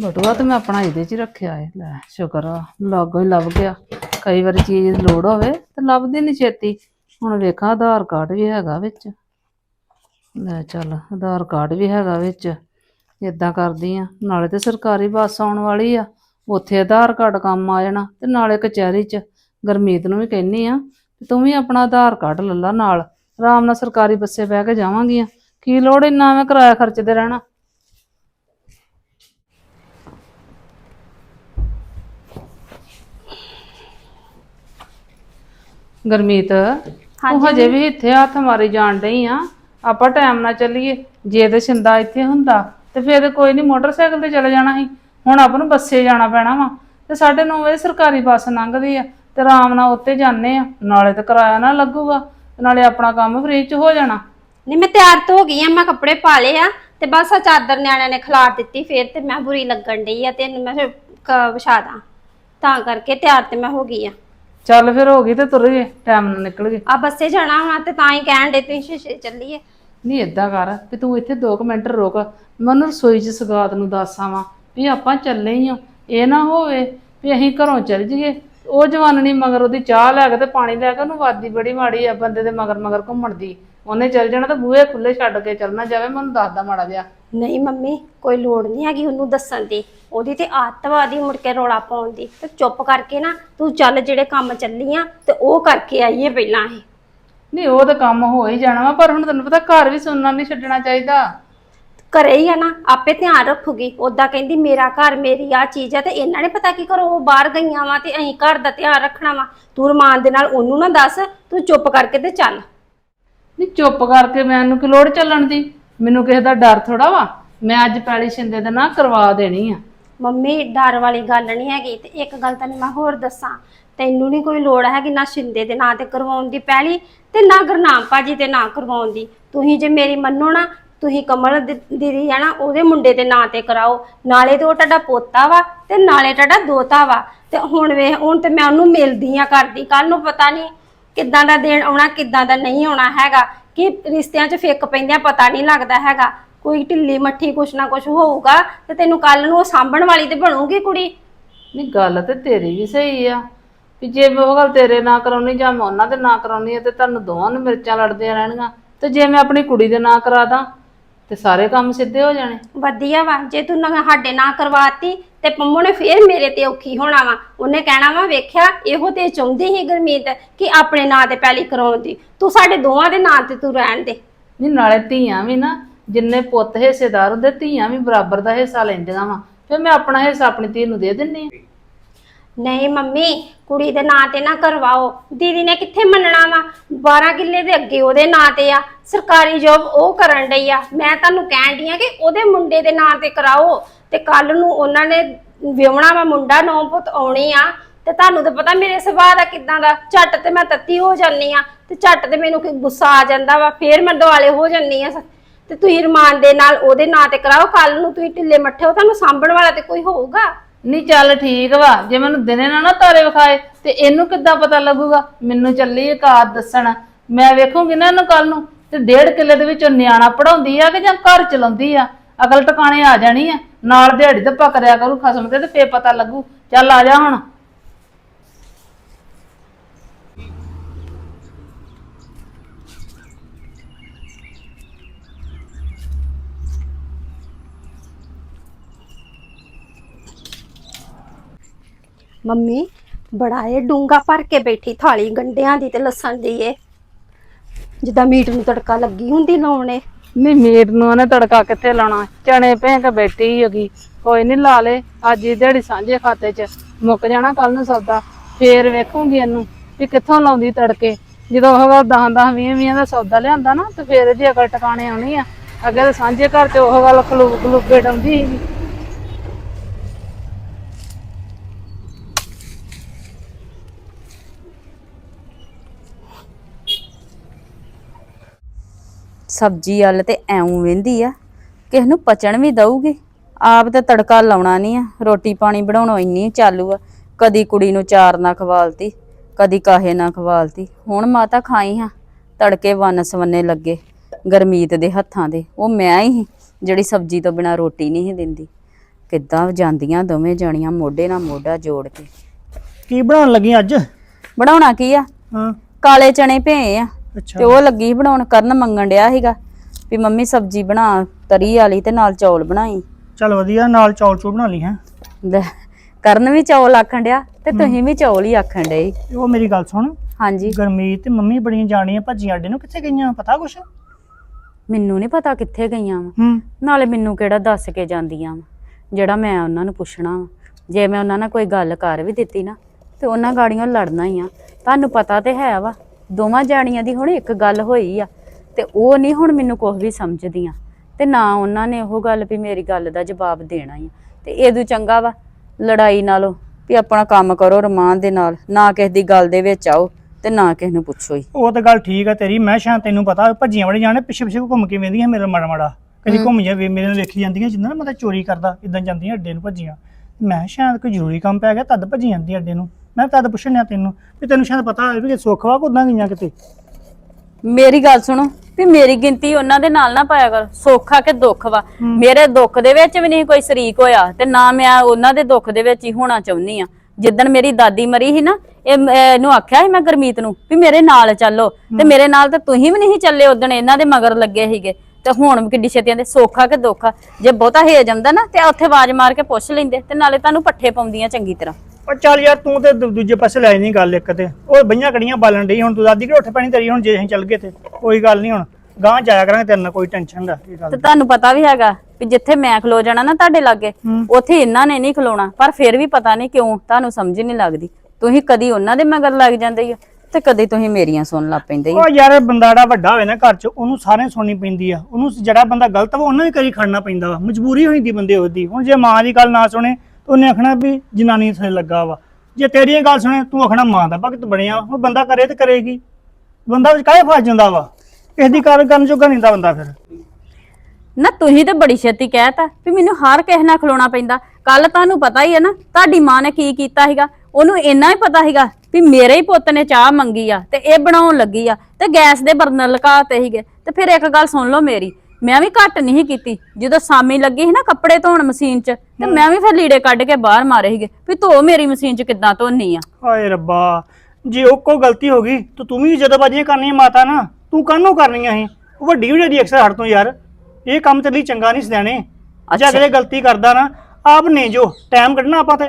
ਬਟੂਆ ਤੇ ਮੈਂ ਆਪਣਾ ਇਹਦੇ 'ਚ ਹੀ ਰੱਖਿਆ ਹੈ ਲੈ, ਸ਼ੁਕਰ ਆ, ਲਾਗੋ ਹੀ ਲੱਭ ਗਿਆ। ਕਈ ਵਾਰੀ ਚੀਜ਼ ਲੋੜ ਹੋਵੇ ਤੇ ਲੱਭਦੀ ਨਹੀਂ ਛੇਤੀ। ਹੁਣ ਵੇਖਾਂ, ਆਧਾਰ ਕਾਰਡ ਵੀ ਹੈਗਾ ਵਿੱਚ। ਲੈ ਚੱਲ, ਆਧਾਰ ਕਾਰਡ ਵੀ ਹੈਗਾ ਵਿੱਚ। ਇਦਾਂ ਕਰਦੀ ਆ। ਨਾਲੇ ਤੇ ਸਰਕਾਰੀ ਬੱਸ ਆਉਣ ਵਾਲੀ ਆ। ਉੱਥੇ ਆਧਾਰ ਕਾਰਡ ਕੰਮ ਆ ਜਾਣਾ ਤੇ ਨਾਲੇ ਕਚਹਿਰੀ 'ਚ। ਗਰਮੀਤ ਨੂੰ ਵੀ ਕਹਿੰਨੀ ਆ ਕਿ ਤੂੰ ਵੀ ਆਪਣਾ ਆਧਾਰ ਕਾਰਡ ਲੈ ਲਾ ਨਾਲ। ਆਰਾਮ ਨਾਲ ਸਰਕਾਰੀ ਬੱਸੇ ਬਹਿ ਕੇ ਜਾਵਾਂਗੀਆਂ। ਕੀ ਲੋੜ, ਇੰਨਾ ਮੈਂ ਕਿਰਾਇਆ ਖਰਚਦੇ ਰਹਿਣਾ। ਗਰਮੀਤ ਤੂੰ ਹਜੇ ਵੀ ਇੱਥੇ ਹੱਥ ਮਾਰੀ ਜਾਣ ਡਈ ਆ। ਆਪਾਂ ਟਾਈਮ ਨਾਲ ਚੱਲੀਏ। ਜੇ ਤੇ ਸ਼ਿੰਦਾ ਇੱਥੇ ਹੁੰਦਾ ਤੇ ਫਿਰ ਤੇ ਕੋਈ ਨਹੀਂ ਮੋਟਰਸਾਈਕਲ ਤੇ ਚਲੇ ਜਾਣਾ ਸੀ। ਹੁਣ ਆਪਾਂ ਨੂੰ ਬੱਸੇ ਜਾਣਾ ਪੈਣਾ ਵਾ। ਤੇ 9:30 ਵਜੇ ਸਰਕਾਰੀ ਬੱਸ ਲੰਘਦੀ ਆ ਤੇ ਆਰਾਮ ਨਾਲ ਉੱਤੇ ਜਾਂਦੇ ਆ। ਨਾਲੇ ਤੇ ਕਿਰਾਇਆ ਨਾ ਲੱਗੂਗਾ ਤੇ ਨਾਲੇ ਆਪਣਾ ਕੰਮ ਫ੍ਰੀ ਚ ਹੋ ਜਾਣਾ। ਨਹੀਂ ਮੈਂ ਤਿਆਰ ਤਾਂ ਹੋ ਗਈ ਆ ਮੈਂ ਕੱਪੜੇ ਪਾ ਲਏ ਆ ਤੇ ਬਸ ਆ ਚਾਦਰ ਨਿਆਣਿਆਂ ਨੇ ਖਿਲਾਰ ਦਿੱਤੀ ਫੇਰ ਤੇ ਮੈਂ ਬੁਰੀ ਲੱਗਣ ਡਈ ਆ ਤੇ ਇਹਨੂੰ ਮੈਂ ਫਿਰ ਕ- ਵਿਛਾ ਦਾਂ। ਤਾਂ ਕਰਕੇ ਤਿਆਰ ਤੇ ਮੈਂ ਹੋ ਗਈ ਆ। ਚੱਲ ਫਿਰ ਹੋ ਗਈ ਤੇ ਤੁਰ ਗਏ ਟਾਈਮ ਨਾਲ ਨਿਕਲ ਗਏ। ਆ ਬੱਸੇ ਜਾਣਾ ਹੋਣਾ ਤੇ ਤਾਂ ਹੀ ਕਹਿਣ ਦੇ ਤੁਸੀਂ ਸ਼ੀਸ਼ੇ ਚੱਲੀਏ। ਨਹੀਂ ਏਦਾਂ ਕਰ ਵੀ ਤੂੰ ਇੱਥੇ 2 ਮਿੰਟ ਰੁਕ ਮੈਂ ਉਹਨੂੰ ਰਸੋਈ 'ਚ ਸਗਾਤ ਨੂੰ ਦੱਸਾਂ ਵਾਂ ਵੀ ਆਪਾਂ ਚੱਲੇ ਹੀ ਆ। ਇਹ ਨਾ ਹੋਵੇ ਵੀ ਅਸੀਂ ਘਰੋਂ ਚੱਲ ਜਾਈਏ ਉਹ ਜਵਾਨਣੀ ਮਗਰ ਉਹਦੀ ਚਾਹ ਲੈ ਕੇ ਤੇ ਪਾਣੀ ਲੈ ਕੇ ਉਹਨੂੰ ਵਾਦੀ ਬੜੀ ਮਾੜੀ ਆ ਬੰਦੇ ਦੇ ਮਗਰ ਮਗਰ ਘੁੰਮਣ ਦੀ। ਉਹਨੇ ਚੱਲ ਜਾਣਾ ਤਾਂ ਬੂਹੇ ਖੁੱਲੇ ਛੱਡ ਕੇ ਚੱਲਣਾ ਜਾਵੇ ਮੈਨੂੰ ਦੱਸਦਾ ਮਾੜਾ ਜਿਹਾ। ਨਹੀਂ ਮੰਮੀ ਕੋਈ ਲੋੜ ਨਹੀਂ ਹੈਗੀ ਉਹਨੂੰ ਦੱਸਣ ਦੀ। ਉਹਦੀ ਤੇ ਆਤਵਾਦੀ ਮੁੜ ਕੇ ਰੋਲਾ ਪਾਉਣ ਦੀ। ਤੇ ਚੁੱਪ ਕਰਕੇ ਨਾ ਤੂੰ ਚੱਲ ਜਿਹੜੇ ਕੰਮ ਚੱਲੀ ਆ ਤੇ ਉਹ ਕਰਕੇ ਆਈਏ ਪਹਿਲਾਂ ਇਹ। ਨਹੀਂ ਉਹ ਤਾਂ ਕੰਮ ਹੋ ਹੀ ਜਾਣਾ ਵਾ ਪਰ ਹੁਣ ਤੈਨੂੰ ਪਤਾ ਘਰ ਵੀ ਸੁਣਨਾ ਨਹੀਂ ਛੱਡਣਾ ਚਾਹੀਦਾ। ਘਰੇ ਹੀ ਆ ਨਾ ਆਪੇ ਧਿਆਨ ਰੱਖੂਗੀ। ਉਦਾਂ ਕਹਿੰਦੀ ਮੇਰਾ ਘਰ ਮੇਰੀ ਆ ਚੀਜ਼ ਆ ਤੇ ਇਹਨਾਂ ਨੇ ਪਤਾ ਕੀ ਕਰੋ ਉਹ ਬਾਹਰ ਗਈਆਂ ਵਾ ਤੇ ਅਸੀਂ ਘਰ ਦਾ ਧਿਆਨ ਰੱਖਣਾ ਵਾ। ਤੂੰ ਰਮਾਨ ਦੇ ਨਾਲ ਉਹਨੂੰ ਨਾ ਦੱਸ ਤੂੰ ਚੁੱਪ ਕਰਕੇ ਤੇ ਚੱਲ। ਨਹੀਂ ਚੁੱਪ ਕਰਕੇ ਮੈਨੂੰ ਕਿ ਲੋੜ ਚੱਲਣ ਦੀ? ਮੈਨੂੰ ਕਿਸੇ ਦਾ ਡਰ ਥੋੜਾ ਵਾ। ਮੈਂ ਅੱਜ ਪੈਲੀ ਛਿੰਦੇ ਦੇ ਨਾ ਕਰਵਾ ਦੇਣੀ ਆ। ਮੰਮੀ, ਡਰ ਵਾਲੀ ਗੱਲ ਨਹੀਂ ਹੈਗੀ ਤੇ ਇੱਕ ਗੱਲ ਤੈਨੂੰ ਮੈਂ ਹੋਰ ਦੱਸਾਂ। ਤੈਨੂੰ ਨਹੀਂ ਕੋਈ ਲੋੜ ਹੈਗੀ ਨਾ ਸ਼ਿੰਦੇ ਦੇ ਨਾਂ ਤੇ ਕਰਵਾਉਣ ਦੀ ਪਹਿਲੀ ਤੇ ਨਾ ਗੁਰਨਾਮ ਭਾਜੀ ਤੇ ਨਾਂ ਕਰਵਾਉਣ ਦੀ। ਤੁਸੀਂ ਜੇ ਮੇਰੀ ਮੰਨੋ ਨਾ, ਤੁਸੀਂ ਕਮਲ ਦੀ- ਦੀਦੀ ਹੈ ਨਾ, ਉਹਦੇ ਮੁੰਡੇ ਦੇ ਨਾਂ ਤੇ ਕਰਾਓ। ਨਾਲੇ ਤੇ ਉਹ ਤੁਹਾਡਾ ਪੋਤਾ ਵਾ ਤੇ ਨਾਲੇ ਤੁਹਾਡਾ ਦੋਤਾ ਵਾ। ਤੇ ਹੁਣ ਵੇ ਹੁਣ ਤੇ ਮੈਂ ਉਹਨੂੰ ਮਿਲਦੀ ਆ ਕਰਦੀ ਕੱਲ ਨੂੰ ਪਤਾ ਨਹੀਂ ਕਿੱਦਾਂ ਦਾ ਦੇਣ ਆਉਣਾ, ਕਿੱਦਾਂ ਦਾ ਨਹੀਂ ਆਉਣਾ ਹੈਗਾ। ਕਿ ਰਿਸ਼ਤਿਆਂ 'ਚ ਫਿੱਕ ਪੈਂਦਿਆਂ ਪਤਾ ਨਹੀਂ ਲੱਗਦਾ ਹੈਗਾ। ਕੋਈ ਢਿੱਲੀ ਮੱਠੀ ਕੁਛ ਨਾ ਕੁਛ ਹੋਊਗਾ ਤੇ ਤੈਨੂੰ ਕੱਲ ਨੂੰ ਉਹ ਸਾਂਭਣ ਵਾਲੀ ਤੇ ਬਣੂਗੀ ਕੁੜੀ। ਨਹੀਂ, ਗੱਲ ਤੇ ਤੇਰੀ ਵੀ ਸਹੀ ਆ। ਵੀ ਜੇ ਮੈਂ ਉਹ ਗੱਲ ਤੇਰੇ ਨਾਲ ਕਰਾਉਣੀ ਜਾਂ ਮੈਂ ਉਹਨਾਂ ਦੇ ਨਾਂ ਕਰਾਉਣੀ ਆ ਤੇ ਤੁਹਾਨੂੰ ਦੋਵਾਂ ਨੂੰ ਮਿਰਚਾਂ ਲੜਦੀਆਂ ਰਹਿਣਗੀਆਂ। ਤੇ ਜੇ ਮੈਂ ਆਪਣੀ ਕੁੜੀ ਦੇ ਨਾਂ ਕਰਾ ਦਾਂ ਤੇ ਸਾਰੇ ਕੰਮ ਸਿੱਧੇ ਹੋ ਜਾਣੇ। ਵਧੀਆ ਵਾ ਜੇ ਤੂੰ ਨਾ ਸਾਡੇ ਨਾਲ ਕਰਵਾਤੀ ਤੇ ਪੰਮੋ ਨੇ ਫੇਰ ਮੇਰੇ ਤੇ ਔਖੀ ਹੋਣਾ ਵਾ। ਉਹਨੇ ਕਹਿਣਾ ਵਾ ਵੇਖਿਆ ਇਹੋ ਤੇ ਚਾਹੁੰਦੀ ਸੀ ਗੁਰਮੀਤ ਕਿ ਆਪਣੇ ਨਾਂ ਤੇ ਪਹਿਲੀ ਕਰਾਉਣ ਦੀ। ਤੂੰ ਸਾਡੇ ਦੋਵਾਂ ਦੇ ਨਾਂ ਤੇ ਤੂੰ ਰਹਿਣ ਦੇ। ਨਹੀਂ ਨਾਲੇ ਧੀਆਂ ਵੀ ਨਾ ਜਿੰਨੇ ਪੁੱਤ ਹਿੱਸੇਦਾਰ ਹੁੰਦੇ ਧੀਆਂ ਵੀ ਬਰਾਬਰ ਦਾ ਹਿੱਸਾ ਲੈਂਦੀਆਂ ਵਾ। ਫਿਰ ਮੈਂ ਆਪਣਾ ਹਿੱਸਾ ਆਪਣੀ ਧੀ ਨੂੰ ਦੇ ਦਿੰਨੀ ਆ। ਨਹੀਂ ਮੰਮੀ, ਕੁੜੀ ਦੇ ਨਾਂ ਤੇ ਨਾ ਕਰਵਾਓ। ਦੀਦੀ ਨੇ ਕਿੱਥੇ ਮੰਨਣਾ ਵਾ? 12 ਕਿੱਲੇ ਦੇ ਅੱਗੇ ਉਹਦੇ ਨਾਂ ਤੇ ਆ। ਸਰਕਾਰੀ ਜੋਬ ਉਹ ਕਰਨ ਡਈ ਆ। ਮੈਂ ਤੁਹਾਨੂੰ ਕਹਿਣ ਡਈ ਆ ਕਿ ਉਹਦੇ ਮੁੰਡੇ ਦੇ ਨਾਂ ਤੇ ਕਰਾਓ। ਤੇ ਕੱਲ ਨੂੰ ਉਹਨਾਂ ਨੇ ਵਿਆਹਣਾ ਵਾ ਮੁੰਡਾ, ਨੌ ਪੁੱਤ ਆਉਣੇ ਆ। ਤੇ ਤੁਹਾਨੂੰ ਤਾਂ ਪਤਾ ਮੇਰੇ ਸੁਭਾਅ ਦਾ ਕਿਦਾਂ ਦਾ। ਝੱਟ ਤੇ ਮੈਂ ਤੱਤੀ ਹੋ ਜਾਂਦੀ ਆ। ਤੇ ਝੱਟ ਤੇ ਮੈਨੂੰ ਕੋਈ ਗੁੱਸਾ ਆ ਜਾਂਦਾ ਵਾ। ਫੇਰ ਮੈਂ ਦੁਆਲੇ ਹੋ ਜਾਂਦੀ ਆ। ਤੇ ਤੁਸੀਂ ਰਮਾਨ ਦੇ ਨਾਲ ਉਹਦੇ ਨਾਂ ਤੇ ਕਰਾਓ। ਕੱਲ ਨੂੰ ਤੁਸੀਂ ਢਿੱਲੇ ਮੱਠੇ ਹੋ। ਤੁਹਾਨੂੰ ਸਾਂਭਣ ਵਾਲਾ ਤੇ ਕੋਈ ਹੋਊਗਾ। ਨਹੀਂ ਚੱਲ ਠੀਕ ਵਾ, ਜੇ ਮੈਨੂੰ ਦਿਨੇ ਨਾ ਨਾ ਤਾਰੇ ਵਿਖਾਏ, ਤੇ ਇਹਨੂੰ ਕਿੱਦਾਂ ਪਤਾ ਲੱਗੂਗਾ? ਮੈਨੂੰ ਚੱਲੀ ਇਹ ਕਾਦ ਦੱਸਣ। ਮੈਂ ਵੇਖੂੰਗੀ ਨਾ ਇਹਨੂੰ ਕੱਲ ਨੂੰ, ਤੇ ਡੇਢ ਕਿੱਲੇ ਦੇ ਵਿੱਚੋਂ ਨਿਆਣਾ ਪੜਾਉਂਦੀ ਆ ਕਿ ਜਾਂ ਘਰ ਚਲਾਉਂਦੀ ਆ? ਅਗਲ ਟਿਕਾਣੇ ਆ ਜਾਣੀ ਆ, ਨਾਲ ਦਿਹਾੜੀ ਧੱਪਾ ਕਰਿਆ ਕਰੂ, ਖਸਮ ਤੇ ਤੇ ਫੇਰ ਪਤਾ ਲੱਗੂ। ਚੱਲ ਆ ਜਾ ਹੁਣ। ਮੰਮੀ ਬੜਾ ਇਹ ਡੂੰਗਾ ਭਰ ਕੇ ਬੈਠੀ ਥਾਲੀ ਗੰਡਿਆਂ ਦੀ ਤੇ ਲਸਣ ਦੀ ਏ। ਜਿੱਦਾਂ ਮੀਟ ਨੂੰ ਤੜਕਾ ਲੱਗੀ ਹੁੰਦੀ ਲਾਉਣੇ ਨਹੀਂ ਮੀਟ ਨੂੰ ਉਹਨੇ ਤੜਕਾ ਕਿੱਥੇ ਲਾਉਣਾ? ਚਣੇ ਭੇ ਬੈਠੀ ਹੀ ਕੋਈ ਨਹੀਂ ਲਾ ਲੇ, ਅੱਜ ਹੀ ਦਿਹਾੜੀ ਸਾਂਝੇ ਖਾਤੇ 'ਚ। ਮੁੱਕ ਜਾਣਾ ਕੱਲ ਨੂੰ ਸੌਦਾ। ਫੇਰ ਵੇਖੂੰਗੀ ਇਹਨੂੰ ਵੀ ਕਿੱਥੋਂ ਲਾਉਂਦੀ ਤੜਕੇ। ਜਦੋਂ ਉਹ 10 10 20 20 ਦਾ ਸੌਦਾ ਲਿਆਂਦਾ ਨਾ, ਤੇ ਫੇਰ ਜੇ ਅਕਲ ਟਿਕਾਣੇ ਆਉਣੀ ਆ। ਅੱਗੇ ਤਾਂ ਸਾਂਝੇ ਘਰ 'ਚ ਉਹ ਗੱਲ ਖਲੂ ਖਲੂਕੇ ਡਾਉਂਦੀ ਸੀਗੀ। ਸਬਜ਼ੀ ਵੱਲ ਤੇ ਐਉਂ ਵੇਂਦੀ ਆ। ਕਿਸ ਨੂੰ ਪਚਣ ਵੀ ਦਊਗੀ। ਆਪ ਤੇ ਤੜਕਾ ਲਾਉਣਾ ਨਹੀਂ ਆ। ਰੋਟੀ ਪਾਣੀ ਬਣਾਉਣੋਂ ਇੰਨੀ ਚਾਲੂ ਆ। ਕਦੀ ਕੁੜੀ ਨੂੰ ਚਾਰ ਨਾ ਖਵਾਲਤੀ ਕਦੀ ਕਾਹੇ ਨਾ ਖਵਾਲਤੀ। ਹੁਣ ਮਾਤਾ ਖਾਈ ਹਾਂ। ਤੜਕੇ ਵੰਨ ਸਵੰਨੇ ਲੱਗੇ। ਗਰਮੀਤ ਦੇ ਹੱਥਾਂ ਦੇ। ਉਹ ਮੈਂ ਹੀ ਜਿਹੜੀ ਸਬਜ਼ੀ ਤੋਂ ਬਿਨਾ ਰੋਟੀ ਨਹੀਂ ਸੀ ਦਿੰਦੀ। ਕਿੱਦਾਂ ਜਾਂਦੀਆਂ ਦੋਵੇਂ ਜਾਣੀਆਂ ਮੋਢੇ ਨਾਲ ਮੋਢਾ ਜੋੜ ਕੇ। ਕੀ ਬਣਾਉਣ ਲੱਗੀ ਅੱਜ? ਬਣਾਉਣਾ ਕੀ ਆ? ਹਾਂ। ਕਾਲੇ ਚਣੇ ਭੇ ਆ। ਤੇ ਉਹ ਲੱਗੀ ਸੀ ਬਣਾਉਣ ਕਰਨ ਮੰਗਣ ਡਿਆ ਸੀਗਾ ਵੀ ਮੰਮੀ ਸਬਜ਼ੀ ਬਣਾ ਤਰੀ ਵਾਲੀ ਤੇ ਨਾਲ ਚੌਲ ਬਣਾਈ। ਚਲ ਵਧੀਆ ਨਾਲ ਚੌਲ ਚੂ ਬਣਾ ਲਈ ਹੈ। ਲੈ, ਕਰਨ ਵੀ ਚੌਲ ਆਖਣ ਡਿਆ ਤੇ ਤੁਸੀਂ ਵੀ ਚੌਲ ਹੀ ਆਖਣ ਡਏ ਉਹ ਮੇਰੀ ਗੱਲ ਸੁਣ। ਹਾਂਜੀ। ਗਰਮੀਤ ਤੇ ਮੰਮੀ ਬੜੀਆਂ ਜਾਣੀਆਂ ਭੱਜੀਆਂ ਅੱਡੇ ਨੂੰ ਕਿੱਥੇ ਗਈਆਂ ਪਤਾ ਕੁਛ? ਮੈਨੂੰ ਨਹੀਂ ਪਤਾ ਕਿੱਥੇ ਗਈਆਂ ਵਾ। ਹੂੰ। ਨਾਲੇ ਮੈਨੂੰ ਕਿਹੜਾ ਦੱਸ ਕੇ ਜਾਂਦੀਆਂ ਵਾ ਜਿਹੜਾ ਮੈਂ ਉਹਨਾਂ ਨੂੰ ਪੁੱਛਣਾ ਵਾ। ਜੇ ਮੈਂ ਉਹਨਾਂ ਨਾਲ ਕੋਈ ਗੱਲ ਕਰ ਵੀ ਦਿੱਤੀ ਨਾ ਤੇ ਉਹਨਾਂ ਗਾੜੀਆਂ ਲੜਨਾ ਹੀ ਆ। ਤੁਹਾਨੂੰ ਪਤਾ ਤੇ ਹੈ ਵਾ ਦੋਵਾਂ ਜਾਣੀਆਂ ਦੀ ਹੁਣ ਇੱਕ ਗੱਲ ਹੋਈ ਆ ਤੇ ਉਹ ਨਹੀਂ ਹੁਣ ਮੈਨੂੰ ਕੁਝ ਵੀ ਸਮਝਦੀਆਂ। ਤੇ ਨਾ ਉਹਨਾਂ ਨੇ ਉਹ ਗੱਲ ਵੀ ਮੇਰੀ ਗੱਲ ਦਾ ਜਵਾਬ ਦੇਣਾ ਹੀ ਤੇ ਇਹਦੂ ਚੰਗਾ ਵਾ ਲੜਾਈ ਨਾਲੋਂ ਵੀ ਆਪਣਾ ਕੰਮ ਕਰੋ ਰਮਾਨ ਦੇ ਨਾਲ ਨਾ ਕਿਸੇ ਦੀ ਗੱਲ ਦੇ ਵਿੱਚ ਆਓ ਤੇ ਨਾ ਕਿਸੇ ਨੂੰ ਪੁੱਛੋ ਹੀ। ਉਹ ਤਾਂ ਗੱਲ ਠੀਕ ਆ ਤੇਰੀ ਮੈਂ ਸ਼ਾਂ ਤੈਨੂੰ ਪਤਾ ਭੱਜੀਆਂ ਬੜੀ ਜਾਣੇ ਪਿੱਛੇ ਪਿੱਛੇ ਘੁੰਮ ਕੇ ਵੇਂਦੀਆਂ ਮੇਰੇ ਮਾੜਾ ਮਾੜਾ। ਕਦੀ ਘੁੰਮ ਜਾਵੇ ਮੇਰੇ ਨੂੰ ਵੇਖੀ ਜਾਂਦੀਆਂ ਜਿੰਨਾਂ ਨਾ ਮੈਂ ਤਾਂ ਚੋਰੀ ਕਰਦਾ ਇਦਾਂ ਜਾਂਦੀਆਂ ਅੱਡੇ ਨੂੰ ਭੱਜੀਆਂ। ਮੈਂ ਸ਼ਾਇਦ ਕੋਈ ਜ਼ਰੂਰੀ ਕੰਮ ਪੈ ਗਿਆ ਤਦ ਭੱਜੀ ਜਾਂਦੀ ਅੱਡੇ ਨੂੰ। ਮੈਂ ਤਦ ਪੁੱਛਣਿਆ ਤੈਨੂੰ ਵੀ ਤੈਨੂੰ ਸ਼ਾਇਦ ਪਤਾ ਹੋਵੇ ਕਿ ਸੁੱਖ ਵਾ ਕੋਦਾਂ ਗਈਆਂ ਕਿਤੇ? ਮੇਰੀ ਗੱਲ ਸੁਣੋ ਵੀ ਮੇਰੀ ਗਿਣਤੀ ਉਹਨਾਂ ਦੇ ਨਾਲ ਨਾ ਪਾਇਆ ਕਰ। ਸੋਖਾ ਕਿ ਦੁੱਖ ਵਾ? ਮੇਰੇ ਦੁੱਖ ਦੇ ਵਿੱਚ ਵੀ ਨਹੀਂ ਕੋਈ ਸ਼ਰੀਕ ਹੋਇਆ ਤੇ ਨਾ ਮੈਂ ਉਹਨਾਂ ਦੇ ਦੁੱਖ ਦੇ ਵਿੱਚ ਹੀ ਹੋਣਾ ਚਾਹੁੰਦੀ ਆ। ਜਿੱਦਣ ਮੇਰੀ ਦਾਦੀ ਮਰੀ ਸੀ ਨਾ ਇਹ ਇਹਨੂੰ ਆਖਿਆ ਸੀ ਮੈਂ ਗੁਰਮੀਤ ਨੂੰ ਵੀ ਮੇਰੇ ਨਾਲ ਚੱਲੋ। ਤੇ ਮੇਰੇ ਨਾਲ ਤਾਂ ਤੁਸੀਂ ਵੀ ਨਹੀਂ ਚੱਲੇ ਉਦਣ ਇਹਨਾਂ ਦੇ ਮਗਰ ਲੱਗੇ ਸੀਗੇ। ਤੇ ਹੁਣ ਵੀ ਕਿੱਡੀ ਛੇਤੀ ਆਂਦੇ ਸੋਖਾ ਕਿ ਦੁੱਖ ਜੇ ਬਹੁਤਾ ਹੇਜ ਆਉਂਦਾ ਨਾ ਤੇ ਉੱਥੇ ਆਵਾਜ਼ ਮਾਰ ਕੇ ਪੁੱਛ ਲੈਂਦੇ ਤੇ ਨਾਲੇ ਤੁਹਾਨੂੰ ਪੱਠੇ ਪਾਉਂਦੀਆਂ ਚੰਗੀ ਤਰ੍ਹਾਂ। ਉਹ ਚੱਲ ਯਾਰ ਤੂੰ ਤੇ ਦੂ- ਦੂਜੇ ਪਾਸੇ ਲੈ ਨਹੀਂ ਗੱਲ ਇੱਕ ਤੇ। ਉਹ ਬਈਆਂ ਕੜੀਆਂ ਬਾਲਣ ਡਈ ਹੁਣ ਤੂੰ ਦਾਦੀ ਕਿ ਉੱਠ ਪੈਣੀ ਤੇਰੀ ਹੁਣ ਜੇ ਅਸੀਂ ਚੱਲ ਗਏ ਤੇ। ਕੋਈ ਗੱਲ ਨਹੀਂ ਹੁਣ ਗਾਂ ਜਾਇਆ ਕਰਾਂਗੇ ਤੇਰੇ ਨਾਲ ਕੋਈ ਟੈਨਸ਼ਨ ਦਾ ਇਹ ਗੱਲ। ਤੇ ਤੁਹਾਨੂੰ ਪਤਾ ਵੀ ਹੈਗਾ ਵੀ ਜਿੱਥੇ ਮੈਂ ਖਲੋ ਜਾਣਾ ਨਾ ਤੁਹਾਡੇ ਲਾਗੇ ਉੱਥੇ ਇਹਨਾਂ ਨੇ ਨਹੀਂ ਖਲੋਣਾ। ਪਰ ਫਿਰ ਵੀ ਪਤਾ ਨਹੀਂ ਕਿਉਂ ਤੁਹਾਨੂੰ ਸਮਝ ਨਹੀਂ ਲੱਗਦੀ। ਤੁਸੀਂ ਕਦੀ ਉਹਨਾਂ ਦੇ ਮਗਰ ਲੱਗ ਜਾਂਦੇ ਹੋ ਤੇ ਕਦੀ ਤੁਸੀਂ ਮੇਰੀਆਂ ਸੁਣ ਲੱਗ ਪੈਂਦੇ ਹੋ ਉਹ ਯਾਰ ਬੰਦਾ ਜਿਹੜਾ ਵੱਡਾ ਹੋਵੇ ਨਾ ਘਰ 'ਚ ਉਹਨੂੰ ਸਾਰਿਆਂ ਸੁਣਨੀ ਪੈਂਦੀ ਆ। ਉਹਨੂੰ ਜਿਹੜਾ ਬੰਦਾ ਗਲਤ ਵਾ ਉਹਨੂੰ ਵੀ ਕਰੀ ਖੜਨਾ ਪੈਂਦਾ ਵਾ। ਮਜਬੂਰੀ ਹੋਈ ਦੀ ਬੰਦੇ ਉਹਦੀ। ਹੁਣ ਜੇ ਮਾਂ ਦੀ ਗੱਲ ਨਾ ਸੁਣੇ ਤਾਂ ਉਹਨੇ ਆਖਣਾ ਵੀ ਜਨਾਨੀ ਥੱਲੇ ਲੱਗਾ ਵਾ। ਜੇ ਤੇਰੀ ਇਹ ਗੱਲ ਸੁਣੇ, ਤੂੰ ਆਖਣਾ ਮਾਂ ਦਾ ਭਗਤ ਬਣਿਆ ਉਹ ਬੰਦਾ ਕਰੇ ਤੇ ਕਰੇਗੀ। ਬੰਦਾ ਵਿੱਚ ਕਾਹੇ ਫਸ ਜਾਂਦਾ ਵਾ? ਕਿਸੇ ਦੀ ਕਾਰ ਕਰਨ ਜੋਗਾ ਨਹੀਂ ਦਾ ਬੰਦਾ ਫਿਰ। ਨਾ ਤੁਸੀਂ ਤੇ ਬੜੀ ਛੇਤੀ ਕਹਿਤਾ ਵੀ ਮੈਨੂੰ ਹਰ ਕਿਸੇ ਨਾਲ ਖਲੋਣਾ ਪੈਂਦਾ। ਕੱਲ ਤੁਹਾਨੂੰ ਪਤਾ ਹੀ ਹੈ ਨਾ, ਤੁਹਾਡੀ ਮਾਂ ਨੇ ਕੀ ਕੀਤਾ ਸੀਗਾ। ਉਹਨੂੰ ਇੰਨਾ ਹੀ ਪਤਾ ਸੀਗਾ ਵੀ ਮੇਰੇ ਹੀ ਪੁੱਤ ਨੇ ਚਾਹ ਮੰਗੀ ਆ ਤੇ ਇਹ ਬਣਾਉਣ ਲੱਗੀ ਆ ਤੇ ਗੈਸ ਦੇ ਬਰਨਰ ਲਕਾਤੇ ਸੀਗੇ। ਤੇ ਫਿਰ ਇੱਕ ਗੱਲ ਸੁਣ ਲਓ ਮੇਰੀ ਮੈਂ ਵੀ ਘੱਟ ਨਹੀਂ ਕੀਤੀ। ਜਦੋਂ ਸਾਮੀ ਲੱਗੀ ਸੀ ਨਾ ਕੱਪੜੇ ਧੋਣ ਮਸ਼ੀਨ 'ਚ ਤੇ ਮੈਂ ਵੀ ਫਿਰ ਲੀੜੇ ਕੱਢ ਕੇ ਬਾਹਰ ਮਾਰੇ ਸੀਗੇ ਵੀ ਧੋ ਮੇਰੀ ਮਸ਼ੀਨ 'ਚ ਕਿੱਦਾਂ ਧੋਣੀ ਆ। ਹਾਏ ਰੱਬਾ ਜੇ ਉਹ ਕੋ ਗਲਤੀ ਹੋ ਗਈ ਤਾਂ ਤੂੰ ਵੀ ਜਦਬਾਜ਼ੀਆਂ ਕਰਨੀਆਂ ਮਾਤਾ ਨਾ। ਤੂੰ ਕਾਹਨੂੰ ਕਰਨੀਆਂ ਸੀ? ਉਹ ਵੱਡੀ ਹੋ ਜਾਂਦੀ ਅਕਸਰ ਹੱਟ ਤੋਂ ਯਾਰ। ਇਹ ਕੰਮ ਤੇਰੇ ਲਈ ਚੰਗਾ ਨਹੀਂ ਸਿਆਣੇ। ਜੇ। ਅਗਲੇ ਗਲਤੀ ਕਰਦਾ ਨਾ ਆਪ ਨੇ ਜੋ ਟਾਈਮ ਕੱਢਣਾ ਆਪਾਂ ਤੇ।